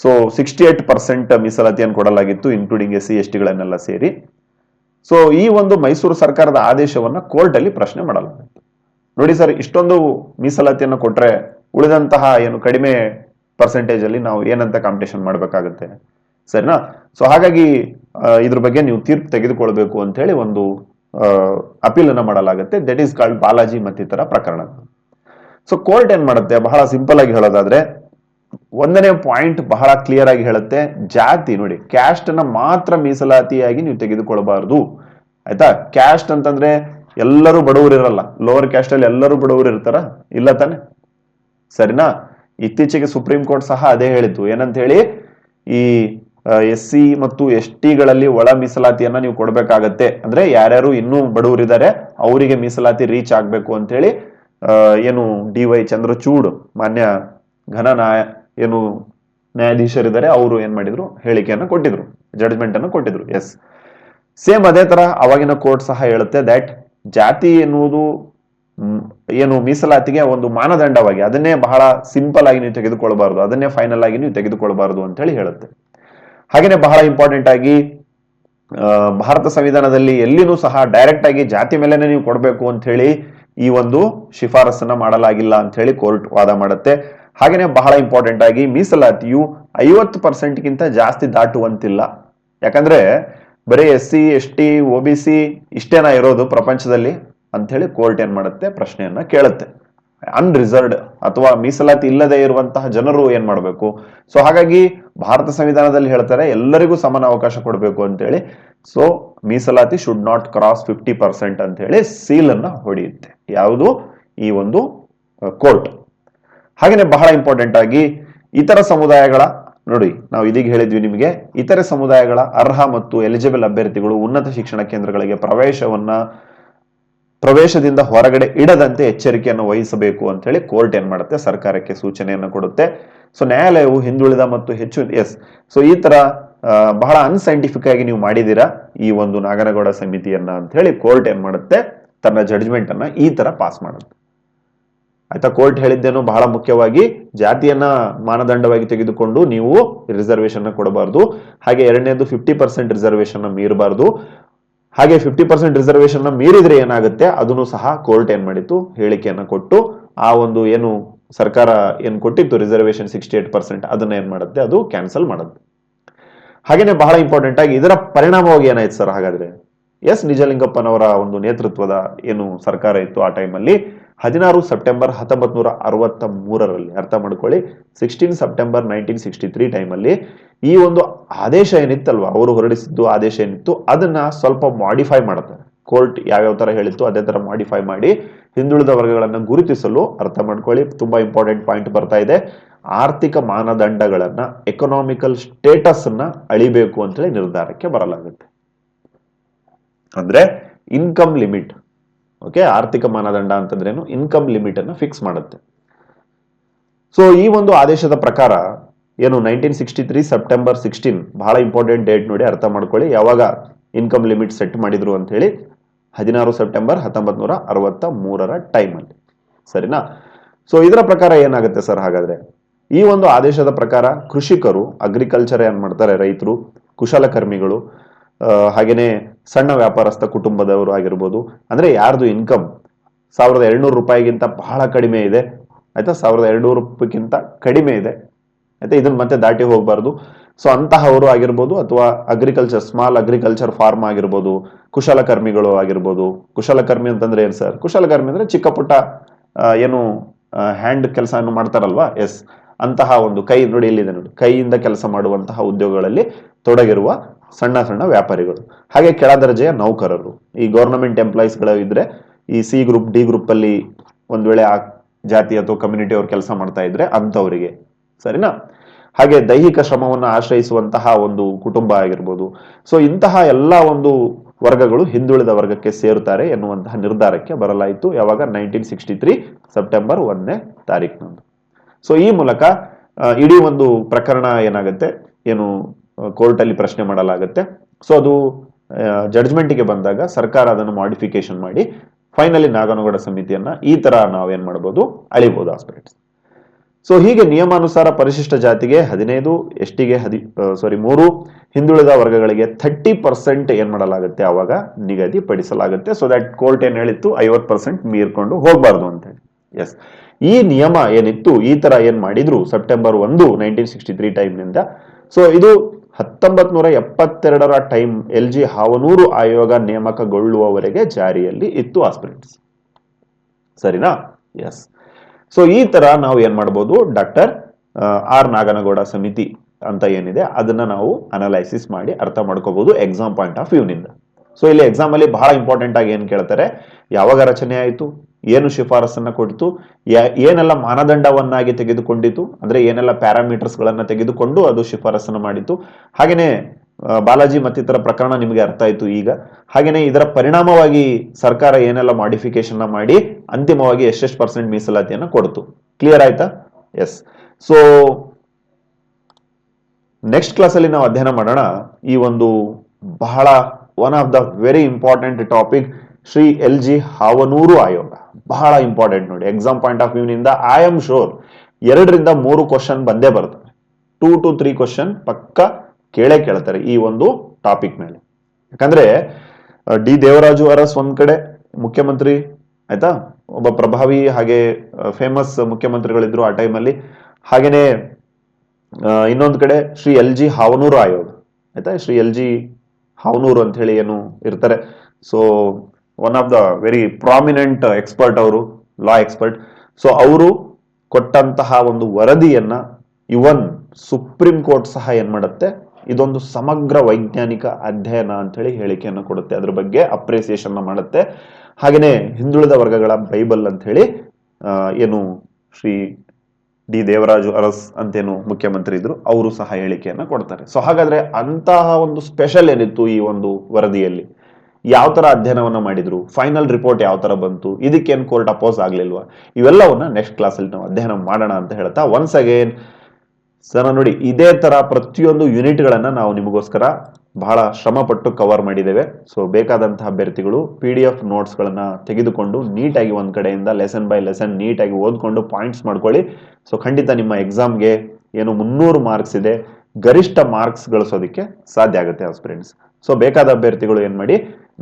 ಸೊ ಸಿಕ್ಸ್ಟಿ ಏಟ್ ಪರ್ಸೆಂಟ್ ಮೀಸಲಾತಿಯನ್ನು ಕೊಡಲಾಗಿತ್ತು ಇನ್ಕ್ಲೂಡಿಂಗ್ ಎಸ್ ಸಿ ಎಸ್ ಟಿಗಳನ್ನೆಲ್ಲ ಸೇರಿ. ಸೊ ಈ ಒಂದು ಮೈಸೂರು ಸರ್ಕಾರದ ಆದೇಶವನ್ನು ಕೋರ್ಟ್ ಅಲ್ಲಿ ಪ್ರಶ್ನೆ ಮಾಡಲಾಗಿತ್ತು. ನೋಡಿ ಸರ್, ಇಷ್ಟೊಂದು ಮೀಸಲಾತಿಯನ್ನು ಕೊಟ್ಟರೆ ಉಳಿದಂತಹ ಏನು ಕಡಿಮೆ ಪರ್ಸೆಂಟೇಜ್ ಅಲ್ಲಿ ನಾವು ಏನಂತ ಕಾಂಪಿಟೇಷನ್ ಮಾಡಬೇಕಾಗುತ್ತೆ? ಸರಿನಾ? ಸೊ ಹಾಗಾಗಿ ಇದ್ರ ಬಗ್ಗೆ ನೀವು ತೀರ್ಪು ತೆಗೆದುಕೊಳ್ಬೇಕು ಅಂತ ಹೇಳಿ ಒಂದು ಅಪೀಲ್ ಅನ್ನ ಮಾಡಲಾಗುತ್ತೆ. ದಟ್ ಈಸ್ ಕಾಲ್ಡ್ ಬಾಲಾಜಿ ಮತ್ತಿತರ ಪ್ರಕರಣ. ಸೊ ಕೋರ್ಟ್ ಏನ್ ಮಾಡುತ್ತೆ? ಬಹಳ ಸಿಂಪಲ್ ಆಗಿ ಹೇಳೋದಾದ್ರೆ ಒಂದನೇ ಪಾಯಿಂಟ್ ಬಹಳ ಕ್ಲಿಯರ್ ಆಗಿ ಹೇಳುತ್ತೆ. ಜಾತಿ ನೋಡಿ ಕ್ಯಾಸ್ಟ್ ಅನ್ನ ಮಾತ್ರ ಮೀಸಲಾತಿಯಾಗಿ ನೀವು ತೆಗೆದುಕೊಳ್ಬಾರ್ದು. ಆಯ್ತಾ? ಕ್ಯಾಸ್ಟ್ ಅಂತಂದ್ರೆ ಎಲ್ಲರೂ ಬಡವರು ಇರಲ್ಲ. ಲೋವರ್ ಕ್ಯಾಸ್ಟ್ ಅಲ್ಲಿ ಎಲ್ಲರೂ ಬಡವರು ಇರ್ತಾರ? ಇಲ್ಲ ತಾನೆ? ಸರಿನಾ? ಇತ್ತೀಚೆಗೆ ಸುಪ್ರೀಂ ಕೋರ್ಟ್ ಸಹ ಅದೇ ಹೇಳಿತ್ತು ಏನಂತ ಹೇಳಿ ಈ ಎಸ್ ಸಿ ಮತ್ತು ಎಸ್ ಟಿಗಳಲ್ಲಿ ಒಳ ಮೀಸಲಾತಿಯನ್ನ ನೀವು ಕೊಡ್ಬೇಕಾಗತ್ತೆ. ಅಂದ್ರೆ ಯಾರ್ಯಾರು ಇನ್ನೂ ಬಡವರಿದ್ದಾರೆ ಅವರಿಗೆ ಮೀಸಲಾತಿ ರೀಚ್ ಆಗ್ಬೇಕು ಅಂತ ಹೇಳಿ ಏನು ಡಿ ವೈ ಚಂದ್ರಚೂಡ್, ಮಾನ್ಯ ಘನ ನ್ಯಾಯ ಏನು ನ್ಯಾಯಾಧೀಶರಿದ್ದಾರೆ ಅವರು ಏನ್ ಮಾಡಿದ್ರು? ಹೇಳಿಕೆಯನ್ನು ಕೊಟ್ಟಿದ್ರು ಜಡ್ಜ್ಮೆಂಟ್ ಅನ್ನು ಕೊಟ್ಟಿದ್ರು ಎಸ್ ಸೇಮ್ ಅದೇ ತರ ಅವಾಗಿನ ಕೋರ್ಟ್ ಸಹ ಹೇಳುತ್ತೆ ದಟ್ ಜಾತಿ ಎನ್ನುವುದು ಏನು ಮೀಸಲಾತಿಗೆ ಒಂದು ಮಾನದಂಡವಾಗಿ, ಅದನ್ನೇ ಬಹಳ ಸಿಂಪಲ್ ಆಗಿ ನೀವು ತೆಗೆದುಕೊಳ್ಬಾರ್ದು, ಅದನ್ನೇ ಫೈನಲ್ ಆಗಿ ನೀವು ತೆಗೆದುಕೊಳ್ಬಾರ್ದು ಅಂತ ಹೇಳಿ ಹೇಳುತ್ತೆ. ಹಾಗೆಯೇ ಬಹಳ ಇಂಪಾರ್ಟೆಂಟ್ ಆಗಿ ಭಾರತ ಸಂವಿಧಾನದಲ್ಲಿ ಎಲ್ಲಿನೂ ಸಹ ಡೈರೆಕ್ಟ್ ಆಗಿ ಜಾತಿ ಮೇಲೆನೆ ನೀವು ಕೊಡಬೇಕು ಅಂತ ಹೇಳಿ ಈ ಒಂದು ಶಿಫಾರಸನ್ನ ಮಾಡಲಾಗಿಲ್ಲ ಅಂತ ಹೇಳಿ ಕೋರ್ಟ್ ವಾದ ಮಾಡುತ್ತೆ. ಹಾಗೇನೆ ಬಹಳ ಇಂಪಾರ್ಟೆಂಟ್ ಆಗಿ ಮೀಸಲಾತಿಯು ಐವತ್ತು ಪರ್ಸೆಂಟ್ಗಿಂತ ಜಾಸ್ತಿ ದಾಟುವಂತಿಲ್ಲ. ಯಾಕಂದ್ರೆ ಬರೀ S C, S T, O B C ಇಷ್ಟೇನಾ ಇರೋದು ಪ್ರಪಂಚದಲ್ಲಿ ಅಂತ ಹೇಳಿ ಕೋರ್ಟ್ ಏನು ಮಾಡುತ್ತೆ? ಪ್ರಶ್ನೆಯನ್ನ ಕೇಳುತ್ತೆ. ಅನ್ರಿಸರ್ವ್ಡ್ ಅಥವಾ ಮೀಸಲಾತಿ ಇಲ್ಲದೆ ಇರುವಂತಹ ಜನರು ಏನ್ ಮಾಡಬೇಕು? ಸೊ ಹಾಗಾಗಿ ಭಾರತ ಸಂವಿಧಾನದಲ್ಲಿ ಹೇಳ್ತಾರೆ, ಎಲ್ಲರಿಗೂ ಸಮಾನ ಅವಕಾಶ ಕೊಡಬೇಕು ಅಂತ ಹೇಳಿ ಸೊ ಮೀಸಲಾತಿ should not cross fifty percent ಅಂತ ಹೇಳಿ ಸೀಲ್ ಅನ್ನ ಹೊಡೆಯುತ್ತೆ. ಯಾವುದು? ಈ ಒಂದು ಕೋರ್ಟ್ ಹಾಗೇನೆ ಬಹಳ ಇಂಪಾರ್ಟೆಂಟ್ ಆಗಿ ಇತರ ಸಮುದಾಯಗಳ, ನೋಡಿ ನಾವು ಇದೀಗ ಹೇಳಿದ್ವಿ ನಿಮಗೆ, ಇತರೆ ಸಮುದಾಯಗಳ ಅರ್ಹ ಮತ್ತು ಎಲಿಜಿಬಲ್ ಅಭ್ಯರ್ಥಿಗಳು ಉನ್ನತ ಶಿಕ್ಷಣ ಕೇಂದ್ರಗಳಿಗೆ ಪ್ರವೇಶವನ್ನ ಪ್ರವೇಶದಿಂದ ಹೊರಗಡೆ ಇಡದಂತೆ ಎಚ್ಚರಿಕೆಯನ್ನು ವಹಿಸಬೇಕು ಅಂತ ಹೇಳಿ ಕೋರ್ಟ್ ಏನ್ ಮಾಡುತ್ತೆ? ಸರ್ಕಾರಕ್ಕೆ ಸೂಚನೆಯನ್ನು ಕೊಡುತ್ತೆ. ಸೊ ನ್ಯಾಯಾಲಯವು ಹಿಂದುಳಿದ ಮತ್ತು ಹೆಚ್ಚು ಎಸ್ ಸೊ ಈ ತರ ಬಹಳ ಅನ್ಸೈಂಟಿಫಿಕ್ ಆಗಿ ನೀವು ಮಾಡಿದೀರಾ ಈ ಒಂದು ನಾಗನಗೌಡ ಸಮಿತಿಯನ್ನ ಅಂತ ಹೇಳಿ ಕೋರ್ಟ್ ಏನ್ ಮಾಡುತ್ತೆ? ತನ್ನ ಜಡ್ಜ್ಮೆಂಟ್ ಅನ್ನ ಈ ತರ ಪಾಸ್ ಮಾಡುತ್ತೆ. ಆಯ್ತಾ? ಕೋರ್ಟ್ ಹೇಳಿದ್ದೇನು ಬಹಳ ಮುಖ್ಯವಾಗಿ ಜಾತಿಯನ್ನ ಮಾನದಂಡವಾಗಿ ತೆಗೆದುಕೊಂಡು ನೀವು ರಿಸರ್ವೇಶನ್ ಕೊಡಬಾರ್ದು. ಹಾಗೆ ಎರಡನೇದು ಫಿಫ್ಟಿ ಪರ್ಸೆಂಟ್ ರಿಸರ್ವೇಶನ್ ಮೀರಬಾರ್ದು. ಹಾಗೆ ಫಿಫ್ಟಿ ಪರ್ಸೆಂಟ್ ರಿಸರ್ವೇಶನ್ ಮೀರಿದ್ರೆ ಏನಾಗುತ್ತೆ? ಅದನ್ನು ಸಹ ಕೋರ್ಟ್ ಏನ್ ಮಾಡಿತ್ತು? ಹೇಳಿಕೆಯನ್ನ ಕೊಟ್ಟು ಆ ಒಂದು ಏನು ಸರ್ಕಾರ ಏನ್ ಕೊಟ್ಟಿತ್ತು? ರಿಸರ್ವೇಶನ್ ಸಿಕ್ಸ್ಟಿ ಏಟ್ ಪರ್ಸೆಂಟ್ ಅದನ್ನ ಏನ್ ಮಾಡುತ್ತೆ? ಅದು ಕ್ಯಾನ್ಸಲ್ ಮಾಡುತ್ತೆ. ಹಾಗೇನೆ ಬಹಳ ಇಂಪಾರ್ಟೆಂಟ್ ಆಗಿ ಇದರ ಪರಿಣಾಮವಾಗಿ ಏನಾಯ್ತು ಸರ್ ಹಾಗಾದ್ರೆ? ಎಸ್, ನಿಜಲಿಂಗಪ್ಪನವರ ಒಂದು ನೇತೃತ್ವದ ಏನು ಸರ್ಕಾರ ಇತ್ತು ಆ ಟೈಮಲ್ಲಿ ಹದಿನಾರು ಸೆಪ್ಟೆಂಬರ್ ಹತ್ತೊಂಬತ್ತು ನೂರ ಅರವತ್ತ ಮೂರರಲ್ಲಿ ಅರ್ಥ ಮಾಡ್ಕೊಳ್ಳಿ. Sixteen September nineteen sixty three ಟೈಮಲ್ಲಿ ಈ ಒಂದು ಆದೇಶ ಏನಿತ್ತಲ್ವ? ಅವರು ಹೊರಡಿಸಿದ್ದು ಆದೇಶ ಏನಿತ್ತು? ಅದನ್ನ ಸ್ವಲ್ಪ ಮಾಡಿಫೈ ಮಾಡ್ತಾರೆ ಕೋರ್ಟ್ ಯಾವ್ಯಾವ ತರ ಹೇಳಿತ್ತು, ಅದೇ ತರ ಮಾಡಿಫೈ ಮಾಡಿ ಹಿಂದುಳಿದ ವರ್ಗಗಳನ್ನು ಗುರುತಿಸಲು ಅರ್ಥ ಮಾಡ್ಕೊಳ್ಳಿ. ತುಂಬಾ ಇಂಪಾರ್ಟೆಂಟ್ ಪಾಯಿಂಟ್ ಬರ್ತಾ ಇದೆ. ಆರ್ಥಿಕ ಮಾನದಂಡಗಳನ್ನ ಎಕನಾಮಿಕಲ್ ಸ್ಟೇಟಸ್ ಅನ್ನ ಅಳಿಬೇಕು ಅಂತೇಳಿ ನಿರ್ಧಾರಕ್ಕೆ ಬರಲಾಗುತ್ತೆ. ಅಂದ್ರೆ ಇನ್ಕಮ್ ಲಿಮಿಟ್ ಓಕೆ ಆರ್ಥಿಕ ಮಾನದಂಡ ಅಂತಂದ್ರೇನು ಇನ್ಕಮ್ ಲಿಮಿಟ್ ಅನ್ನು ಫಿಕ್ಸ್ ಮಾಡುತ್ತೆ. ಸೊ ಈ ಒಂದು ಆದೇಶದ ಪ್ರಕಾರ ಏನು nineteen sixty three September sixteen ಬಹಳ ಇಂಪಾರ್ಟೆಂಟ್ ಡೇಟ್ ನೋಡಿ ಅರ್ಥ ಮಾಡ್ಕೊಳ್ಳಿ. ಯಾವಾಗ ಇನ್ಕಮ್ ಲಿಮಿಟ್ ಸೆಟ್ ಮಾಡಿದ್ರು ಅಂತ ಹೇಳಿ ಹದಿನಾರು ಸೆಪ್ಟೆಂಬರ್ ಹತ್ತೊಂಬತ್ ನೂರ ಅರವತ್ತ ಮೂರರ ಟೈಮಲ್ಲಿ ಸರಿನಾ? ಸೊ ಇದರ ಪ್ರಕಾರ ಏನಾಗುತ್ತೆ ಸರ್ ಹಾಗಾದ್ರೆ? ಈ ಒಂದು ಆದೇಶದ ಪ್ರಕಾರ ಕೃಷಿಕರು ಅಗ್ರಿಕಲ್ಚರ್ ಏನ್ ಮಾಡ್ತಾರೆ ರೈತರು, ಕುಶಲಕರ್ಮಿಗಳು ಹಾಗೇನೆ ಸಣ್ಣ ವ್ಯಾಪಾರಸ್ಥ ಕುಟುಂಬದವರು ಆಗಿರ್ಬೋದು, ಅಂದರೆ ಯಾರ್ದು ಇನ್ಕಮ್ ಸಾವಿರದ ಎರಡುನೂರು ರೂಪಾಯಿಗಿಂತ ಬಹಳ ಕಡಿಮೆ ಇದೆ, ಆಯಿತಾ? ಸಾವಿರದ ಎರಡುನೂರು ರೂಪಾಯಿಗಿಂತ ಕಡಿಮೆ ಇದೆ, ಆಯಿತಾ? ಇದನ್ನು ಮತ್ತೆ ದಾಟಿ ಹೋಗಬಾರ್ದು. ಸೊ ಅಂತಹವರು ಆಗಿರ್ಬೋದು ಅಥವಾ ಅಗ್ರಿಕಲ್ಚರ್ ಸ್ಮಾಲ್ ಅಗ್ರಿಕಲ್ಚರ್ ಫಾರ್ಮ್ ಆಗಿರ್ಬೋದು, ಕುಶಲಕರ್ಮಿಗಳು ಆಗಿರ್ಬೋದು. ಕುಶಲಕರ್ಮಿ ಅಂತಂದ್ರೆ ಏನು ಸರ್? ಕುಶಲಕರ್ಮಿ ಅಂದರೆ ಚಿಕ್ಕ ಪುಟ್ಟ ಏನು ಹ್ಯಾಂಡ್ ಕೆಲಸ ಮಾಡ್ತಾರಲ್ವಾ? ಎಸ್ ಅಂತಹ ಒಂದು ಕೈ, ನೋಡಿ ಇಲ್ಲಿದೆ ನೋಡಿ. ಕೈಯಿಂದ ಕೆಲಸ ಮಾಡುವಂತಹ ಉದ್ಯೋಗಗಳಲ್ಲಿ ತೊಡಗಿರುವ ಸಣ್ಣ ಸಣ್ಣ ವ್ಯಾಪಾರಿಗಳು. ಹಾಗೆ ಕೆಳ ದರ್ಜೆಯ ನೌಕರರು. ಈ ಗೌರ್ನಮೆಂಟ್ ಎಂಪ್ಲಾಯೀಸ್ಗಳು ಇದ್ರೆ ಈ ಸಿ ಗ್ರೂಪ್ ಡಿ ಗ್ರೂಪ್ ಅಲ್ಲಿ ಒಂದ್ ವೇಳೆ ಆ ಜಾತಿ ಅಥವಾ ಕಮ್ಯುನಿಟಿ ಅವ್ರು ಕೆಲಸ ಮಾಡ್ತಾ ಇದ್ರೆ ಅಂಥವರಿಗೆ. ಸರಿನಾ? ಹಾಗೆ ದೈಹಿಕ ಶ್ರಮವನ್ನು ಆಶ್ರಯಿಸುವಂತಹ ಒಂದು ಕುಟುಂಬ ಆಗಿರ್ಬೋದು. ಸೊ ಇಂತಹ ಎಲ್ಲ ಒಂದು ವರ್ಗಗಳು ಹಿಂದುಳಿದ ವರ್ಗಕ್ಕೆ ಸೇರುತ್ತಾರೆ ಎನ್ನುವಂತಹ ನಿರ್ಧಾರಕ್ಕೆ ಬರಲಾಯಿತು ಯಾವಾಗ? ನೈನ್ಟೀನ್ ಸಿಕ್ಸ್ಟಿ ತ್ರೀ ಸೆಪ್ಟೆಂಬರ್ ಒಂದನೇ ತಾರೀಕಿನಂದು ಸೊ ಈ ಮೂಲಕ ಇಡೀ ಒಂದು ಪ್ರಕರಣ ಏನಾಗುತ್ತೆ? ಏನು ಕೋರ್ಟ್ ಅಲ್ಲಿ ಪ್ರಶ್ನೆ ಮಾಡಲಾಗುತ್ತೆ. ಸೊ ಅದು ಜಡ್ಜ್ಮೆಂಟಿಗೆ ಬಂದಾಗ ಸರ್ಕಾರ ಅದನ್ನು ಮಾಡಿಫಿಕೇಶನ್ ಮಾಡಿ ಫೈನಲಿ ನಾಗನಗೌಡ ಸಮಿತಿಯನ್ನ ಈ ತರ ನಾವೇನು ಮಾಡ್ಬೋದು ಅಳಿಬಹುದು ಆಸ್ಪಿರೇಟ್ಸ್ ಸೊ ಹೀಗೆ ನಿಯಮಾನುಸಾರ ಪರಿಶಿಷ್ಟ ಜಾತಿಗೆ ಹದಿನೈದು ಎಸ್ ಟಿಗೆ ಹದಿ ಸಾರಿ ಮೂರು, ಹಿಂದುಳಿದ ವರ್ಗಗಳಿಗೆ ಥರ್ಟಿ ಪರ್ಸೆಂಟ್ ಏನು ಮಾಡಲಾಗುತ್ತೆ ಅವಾಗ ನಿಗದಿಪಡಿಸಲಾಗುತ್ತೆ ಸೊ ದಟ್ ಕೋರ್ಟ್ ಏನು ಹೇಳಿತ್ತು, ಐವತ್ತು ಪರ್ಸೆಂಟ್ ಮೀರ್ಕೊಂಡು ಹೋಗಬಾರ್ದು ಅಂತ ಹೇಳಿ. ಎಸ್ ಈ ನಿಯಮ ಏನಿತ್ತು, ಈ ತರ ಏನು ಮಾಡಿದ್ರು ಸೆಪ್ಟೆಂಬರ್ ಒಂದು ನೈನ್ಟೀನ್ ಸಿಕ್ಸ್ಟಿ ತ್ರೀ ಟೈಮ್ನಿಂದ ಸೊ ಇದು ಹತ್ತೊಂಬತ್ ನೂರ ಎಪ್ಪತ್ತೆರಡರ ಟೈಮ್ ಎಲ್ ಜಿ ಹಾವನೂರು ಆಯೋಗ ನೇಮಕಗೊಳ್ಳುವವರೆಗೆ ಜಾರಿಯಲ್ಲಿ ಇತ್ತು ಆಸ್ಪಿರೆಂಟ್ಸ್ ಸರಿನಾ? ಎಸ್ ಸೊ ಈ ತರ ನಾವು ಏನ್ ಮಾಡ್ಬೋದು? ಡಾಕ್ಟರ್ ಆರ್ ನಾಗನಗೌಡ ಸಮಿತಿ ಅಂತ ಏನಿದೆ, ಅದನ್ನ ನಾವು ಅನಲೈಸಿಸ್ ಮಾಡಿ ಅರ್ಥ ಮಾಡ್ಕೋಬಹುದು ಎಕ್ಸಾಮ್ ಪಾಯಿಂಟ್ ಆಫ್ ವ್ಯೂನಿಂದ ಸೊ ಇಲ್ಲಿ ಎಕ್ಸಾಮ್ ಅಲ್ಲಿ ಬಹಳ ಇಂಪಾರ್ಟೆಂಟ್ ಆಗಿ ಏನ್ ಕೇಳ್ತಾರೆ? ಯಾವಾಗ ರಚನೆ ಆಯಿತು? ಏನು ಶಿಫಾರಸನ್ನ ಕೊಡ್ತು ಏನೆಲ್ಲ ಮಾನದಂಡವನ್ನಾಗಿ ತೆಗೆದುಕೊಂಡಿತು ಅಂದ್ರೆ ಏನೆಲ್ಲ ಪ್ಯಾರಾಮೀಟರ್ಸ್ ಗಳನ್ನ ತೆಗೆದುಕೊಂಡು ಅದು ಶಿಫಾರಸನ್ನ ಮಾಡಿತು ಹಾಗೇನೆ ಆ, ಬಾಲಾಜಿ ಮತ್ತಿತರ ಪ್ರಕರಣ ನಿಮಗೆ ಅರ್ಥ ಆಯ್ತು ಈಗ. ಹಾಗೆಯೇ ಇದರ ಪರಿಣಾಮವಾಗಿ ಸರ್ಕಾರ ಏನೆಲ್ಲ ಮಾಡಿಫಿಕೇಶನ್ ಮಾಡಿ ಅಂತಿಮವಾಗಿ ಎಷ್ಟೆಷ್ಟು ಪರ್ಸೆಂಟ್ ಮೀಸಲಾತಿಯನ್ನ ಕೊಡ್ತು. ಕ್ಲಿಯರ್ ಆಯ್ತಾ? ಎಸ್ ಸೊ ನೆಕ್ಸ್ಟ್ ಕ್ಲಾಸ್ ಅಲ್ಲಿ ನಾವು ಅಧ್ಯಯನ ಮಾಡೋಣ. ಈ ಒಂದು ಬಹಳ one of the very important topic Shri L G Havanur ಆಯೋಗ. ಬಹಳ ಇಂಪಾರ್ಟೆಂಟ್ ನೋಡಿ. ಎಕ್ಸಾಮ್ ಪಾಯಿಂಟ್ ಆಫ್ ವ್ಯೂನಿಂದ ಐ ಆಮ್ ಶೋರ್ ಎರಡರಿಂದ ಮೂರು ಕ್ವಶನ್ ಬಂದೇ ಬರ್ತವೆ. ಟೂ ಟು ತ್ರೀ ಕ್ವಶನ್ ಪಕ್ಕ ಕೇಳೇ ಕೇಳ್ತಾರೆ ಈ ಒಂದು ಟಾಪಿಕ್ ಮೇಲೆ. ಯಾಕಂದ್ರೆ ಡಿ ದೇವರಾಜು ಅರಸ್ ಒಂದ್ ಕಡೆ ಮುಖ್ಯಮಂತ್ರಿ, ಆಯ್ತಾ? ಒಬ್ಬ ಪ್ರಭಾವಿ ಹಾಗೆ ಫೇಮಸ್ ಮುಖ್ಯಮಂತ್ರಿಗಳಿದ್ರು ಆ ಟೈಮಲ್ಲಿ ಹಾಗೇನೆ ಇನ್ನೊಂದು ಕಡೆ ಶ್ರೀ ಎಲ್ ಜಿ ಹಾವನೂರು ಆಯೋಗ. ಆಯ್ತಾ? ಶ್ರೀ ಎಲ್ ಜಿ ಹಾವನೂರು ಅಂತ ಹೇಳಿ ಏನು ಇರ್ತಾರೆ. So one of the very prominent expert ಅವರು ಲಾ ಎಕ್ಸ್ಪರ್ಟ್ ಸೊ ಅವರು ಕೊಟ್ಟಂತಹ ಒಂದು ವರದಿಯನ್ನ ಇವನ್ ಸುಪ್ರೀಂ ಕೋರ್ಟ್ ಸಹ ಏನ್ ಮಾಡುತ್ತೆ? ಇದೊಂದು ಸಮಗ್ರ ವೈಜ್ಞಾನಿಕ ಅಧ್ಯಯನ ಅಂತ ಹೇಳಿ ಹೇಳಿಕೆಯನ್ನು ಕೊಡುತ್ತೆ. ಅದ್ರ ಬಗ್ಗೆ ಅಪ್ರಿಸಿಯೇಷನ್ ಮಾಡುತ್ತೆ. ಹಾಗೆಯೇ ಹಿಂದುಳಿದ ವರ್ಗಗಳ ಬೈಬಲ್ ಅಂತ ಹೇಳಿ ಏನು ಶ್ರೀ ಡಿ ದೇವರಾಜು ಅರಸ್ ಅಂತೇನು ಮುಖ್ಯಮಂತ್ರಿ ಇದ್ರು, ಅವರು ಸಹ ಹೇಳಿಕೆಯನ್ನು ಕೊಡ್ತಾರೆ. ಸೊ ಹಾಗಾದ್ರೆ ಅಂತಹ ಒಂದು ಸ್ಪೆಷಲ್ ಏನಿತ್ತು ಈ ಒಂದು ವರದಿಯಲ್ಲಿ? ಯಾವ ತರ ಅಧ್ಯಯನವನ್ನ ಮಾಡಿದ್ರು? ಫೈನಲ್ ರಿಪೋರ್ಟ್ ಯಾವ ತರ ಬಂತು? ಇದಕ್ಕೇನು ಕೋರ್ಟ್ ಅಪೋಸ್ ಆಗ್ಲಿಲ್ವಾ? ಇವೆಲ್ಲವನ್ನ ನೆಕ್ಸ್ಟ್ ಕ್ಲಾಸಲ್ಲಿ ನಾವು ಅಧ್ಯಯನ ಮಾಡೋಣ ಅಂತ ಹೇಳ್ತಾ ಒನ್ಸ್ ಅಗೇನ್ ಸರ್ ನೋಡಿ ಇದೇ ತರ ಪ್ರತಿಯೊಂದು ಯೂನಿಟ್ಗಳನ್ನ ನಾವು ನಿಮಗೋಸ್ಕರ ಬಹಳ ಶ್ರಮ ಪಟ್ಟು ಕವರ್ ಮಾಡಿದ್ದೇವೆ. ಸೊ ಬೇಕಾದಂತಹ ಅಭ್ಯರ್ಥಿಗಳು ಪಿ ಡಿ ಎಫ್ ನೋಟ್ಸ್ಗಳನ್ನು ತೆಗೆದುಕೊಂಡು ನೀಟಾಗಿ ಒಂದ್ ಕಡೆಯಿಂದ ಲೆಸನ್ ಬೈ ಲೆಸನ್ ನೀಟಾಗಿ ಓದ್ಕೊಂಡು ಪಾಯಿಂಟ್ಸ್ ಮಾಡ್ಕೊಳ್ಳಿ. ಸೊ ಖಂಡಿತ ನಿಮ್ಮ ಎಕ್ಸಾಮ್ಗೆ ಏನು ಮುನ್ನೂರು ಮಾರ್ಕ್ಸ್ ಇದೆ. ಗರಿಷ್ಠ ಮಾರ್ಕ್ಸ್ ಗಳಿಸೋದಕ್ಕೆ ಸಾಧ್ಯ ಆಗುತ್ತೆ ಆಸ್ಪಿರೆಂಟ್ಸ್ ಸೊ ಬೇಕಾದ ಅಭ್ಯರ್ಥಿಗಳು ಏನು ಮಾಡಿ?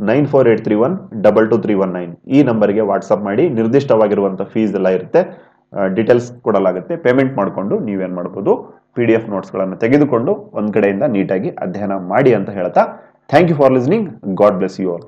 Nine four eight three one double two three one nine ಈ ನಂಬರ್ಗೆ ವಾಟ್ಸಪ್ ಮಾಡಿ ನಿರ್ದಿಷ್ಟವಾಗಿರುವಂಥ ಫೀಸ್ ಎಲ್ಲ ಇರುತ್ತೆ. ಡೀಟೇಲ್ಸ್ ಕೊಡಲಾಗುತ್ತೆ. ಪೇಮೆಂಟ್ ಮಾಡಿಕೊಂಡು ನೀವೇನು ಮಾಡ್ಬೋದು? ಪಿ ಡಿ ಎಫ್ ನೋಟ್ಸ್ಗಳನ್ನು ತೆಗೆದುಕೊಂಡು ಒಂದು ಕಡೆಯಿಂದ ನೀಟಾಗಿ ಅಧ್ಯಯನ ಮಾಡಿ ಅಂತ ಹೇಳ್ತಾ thank you for listening God bless you all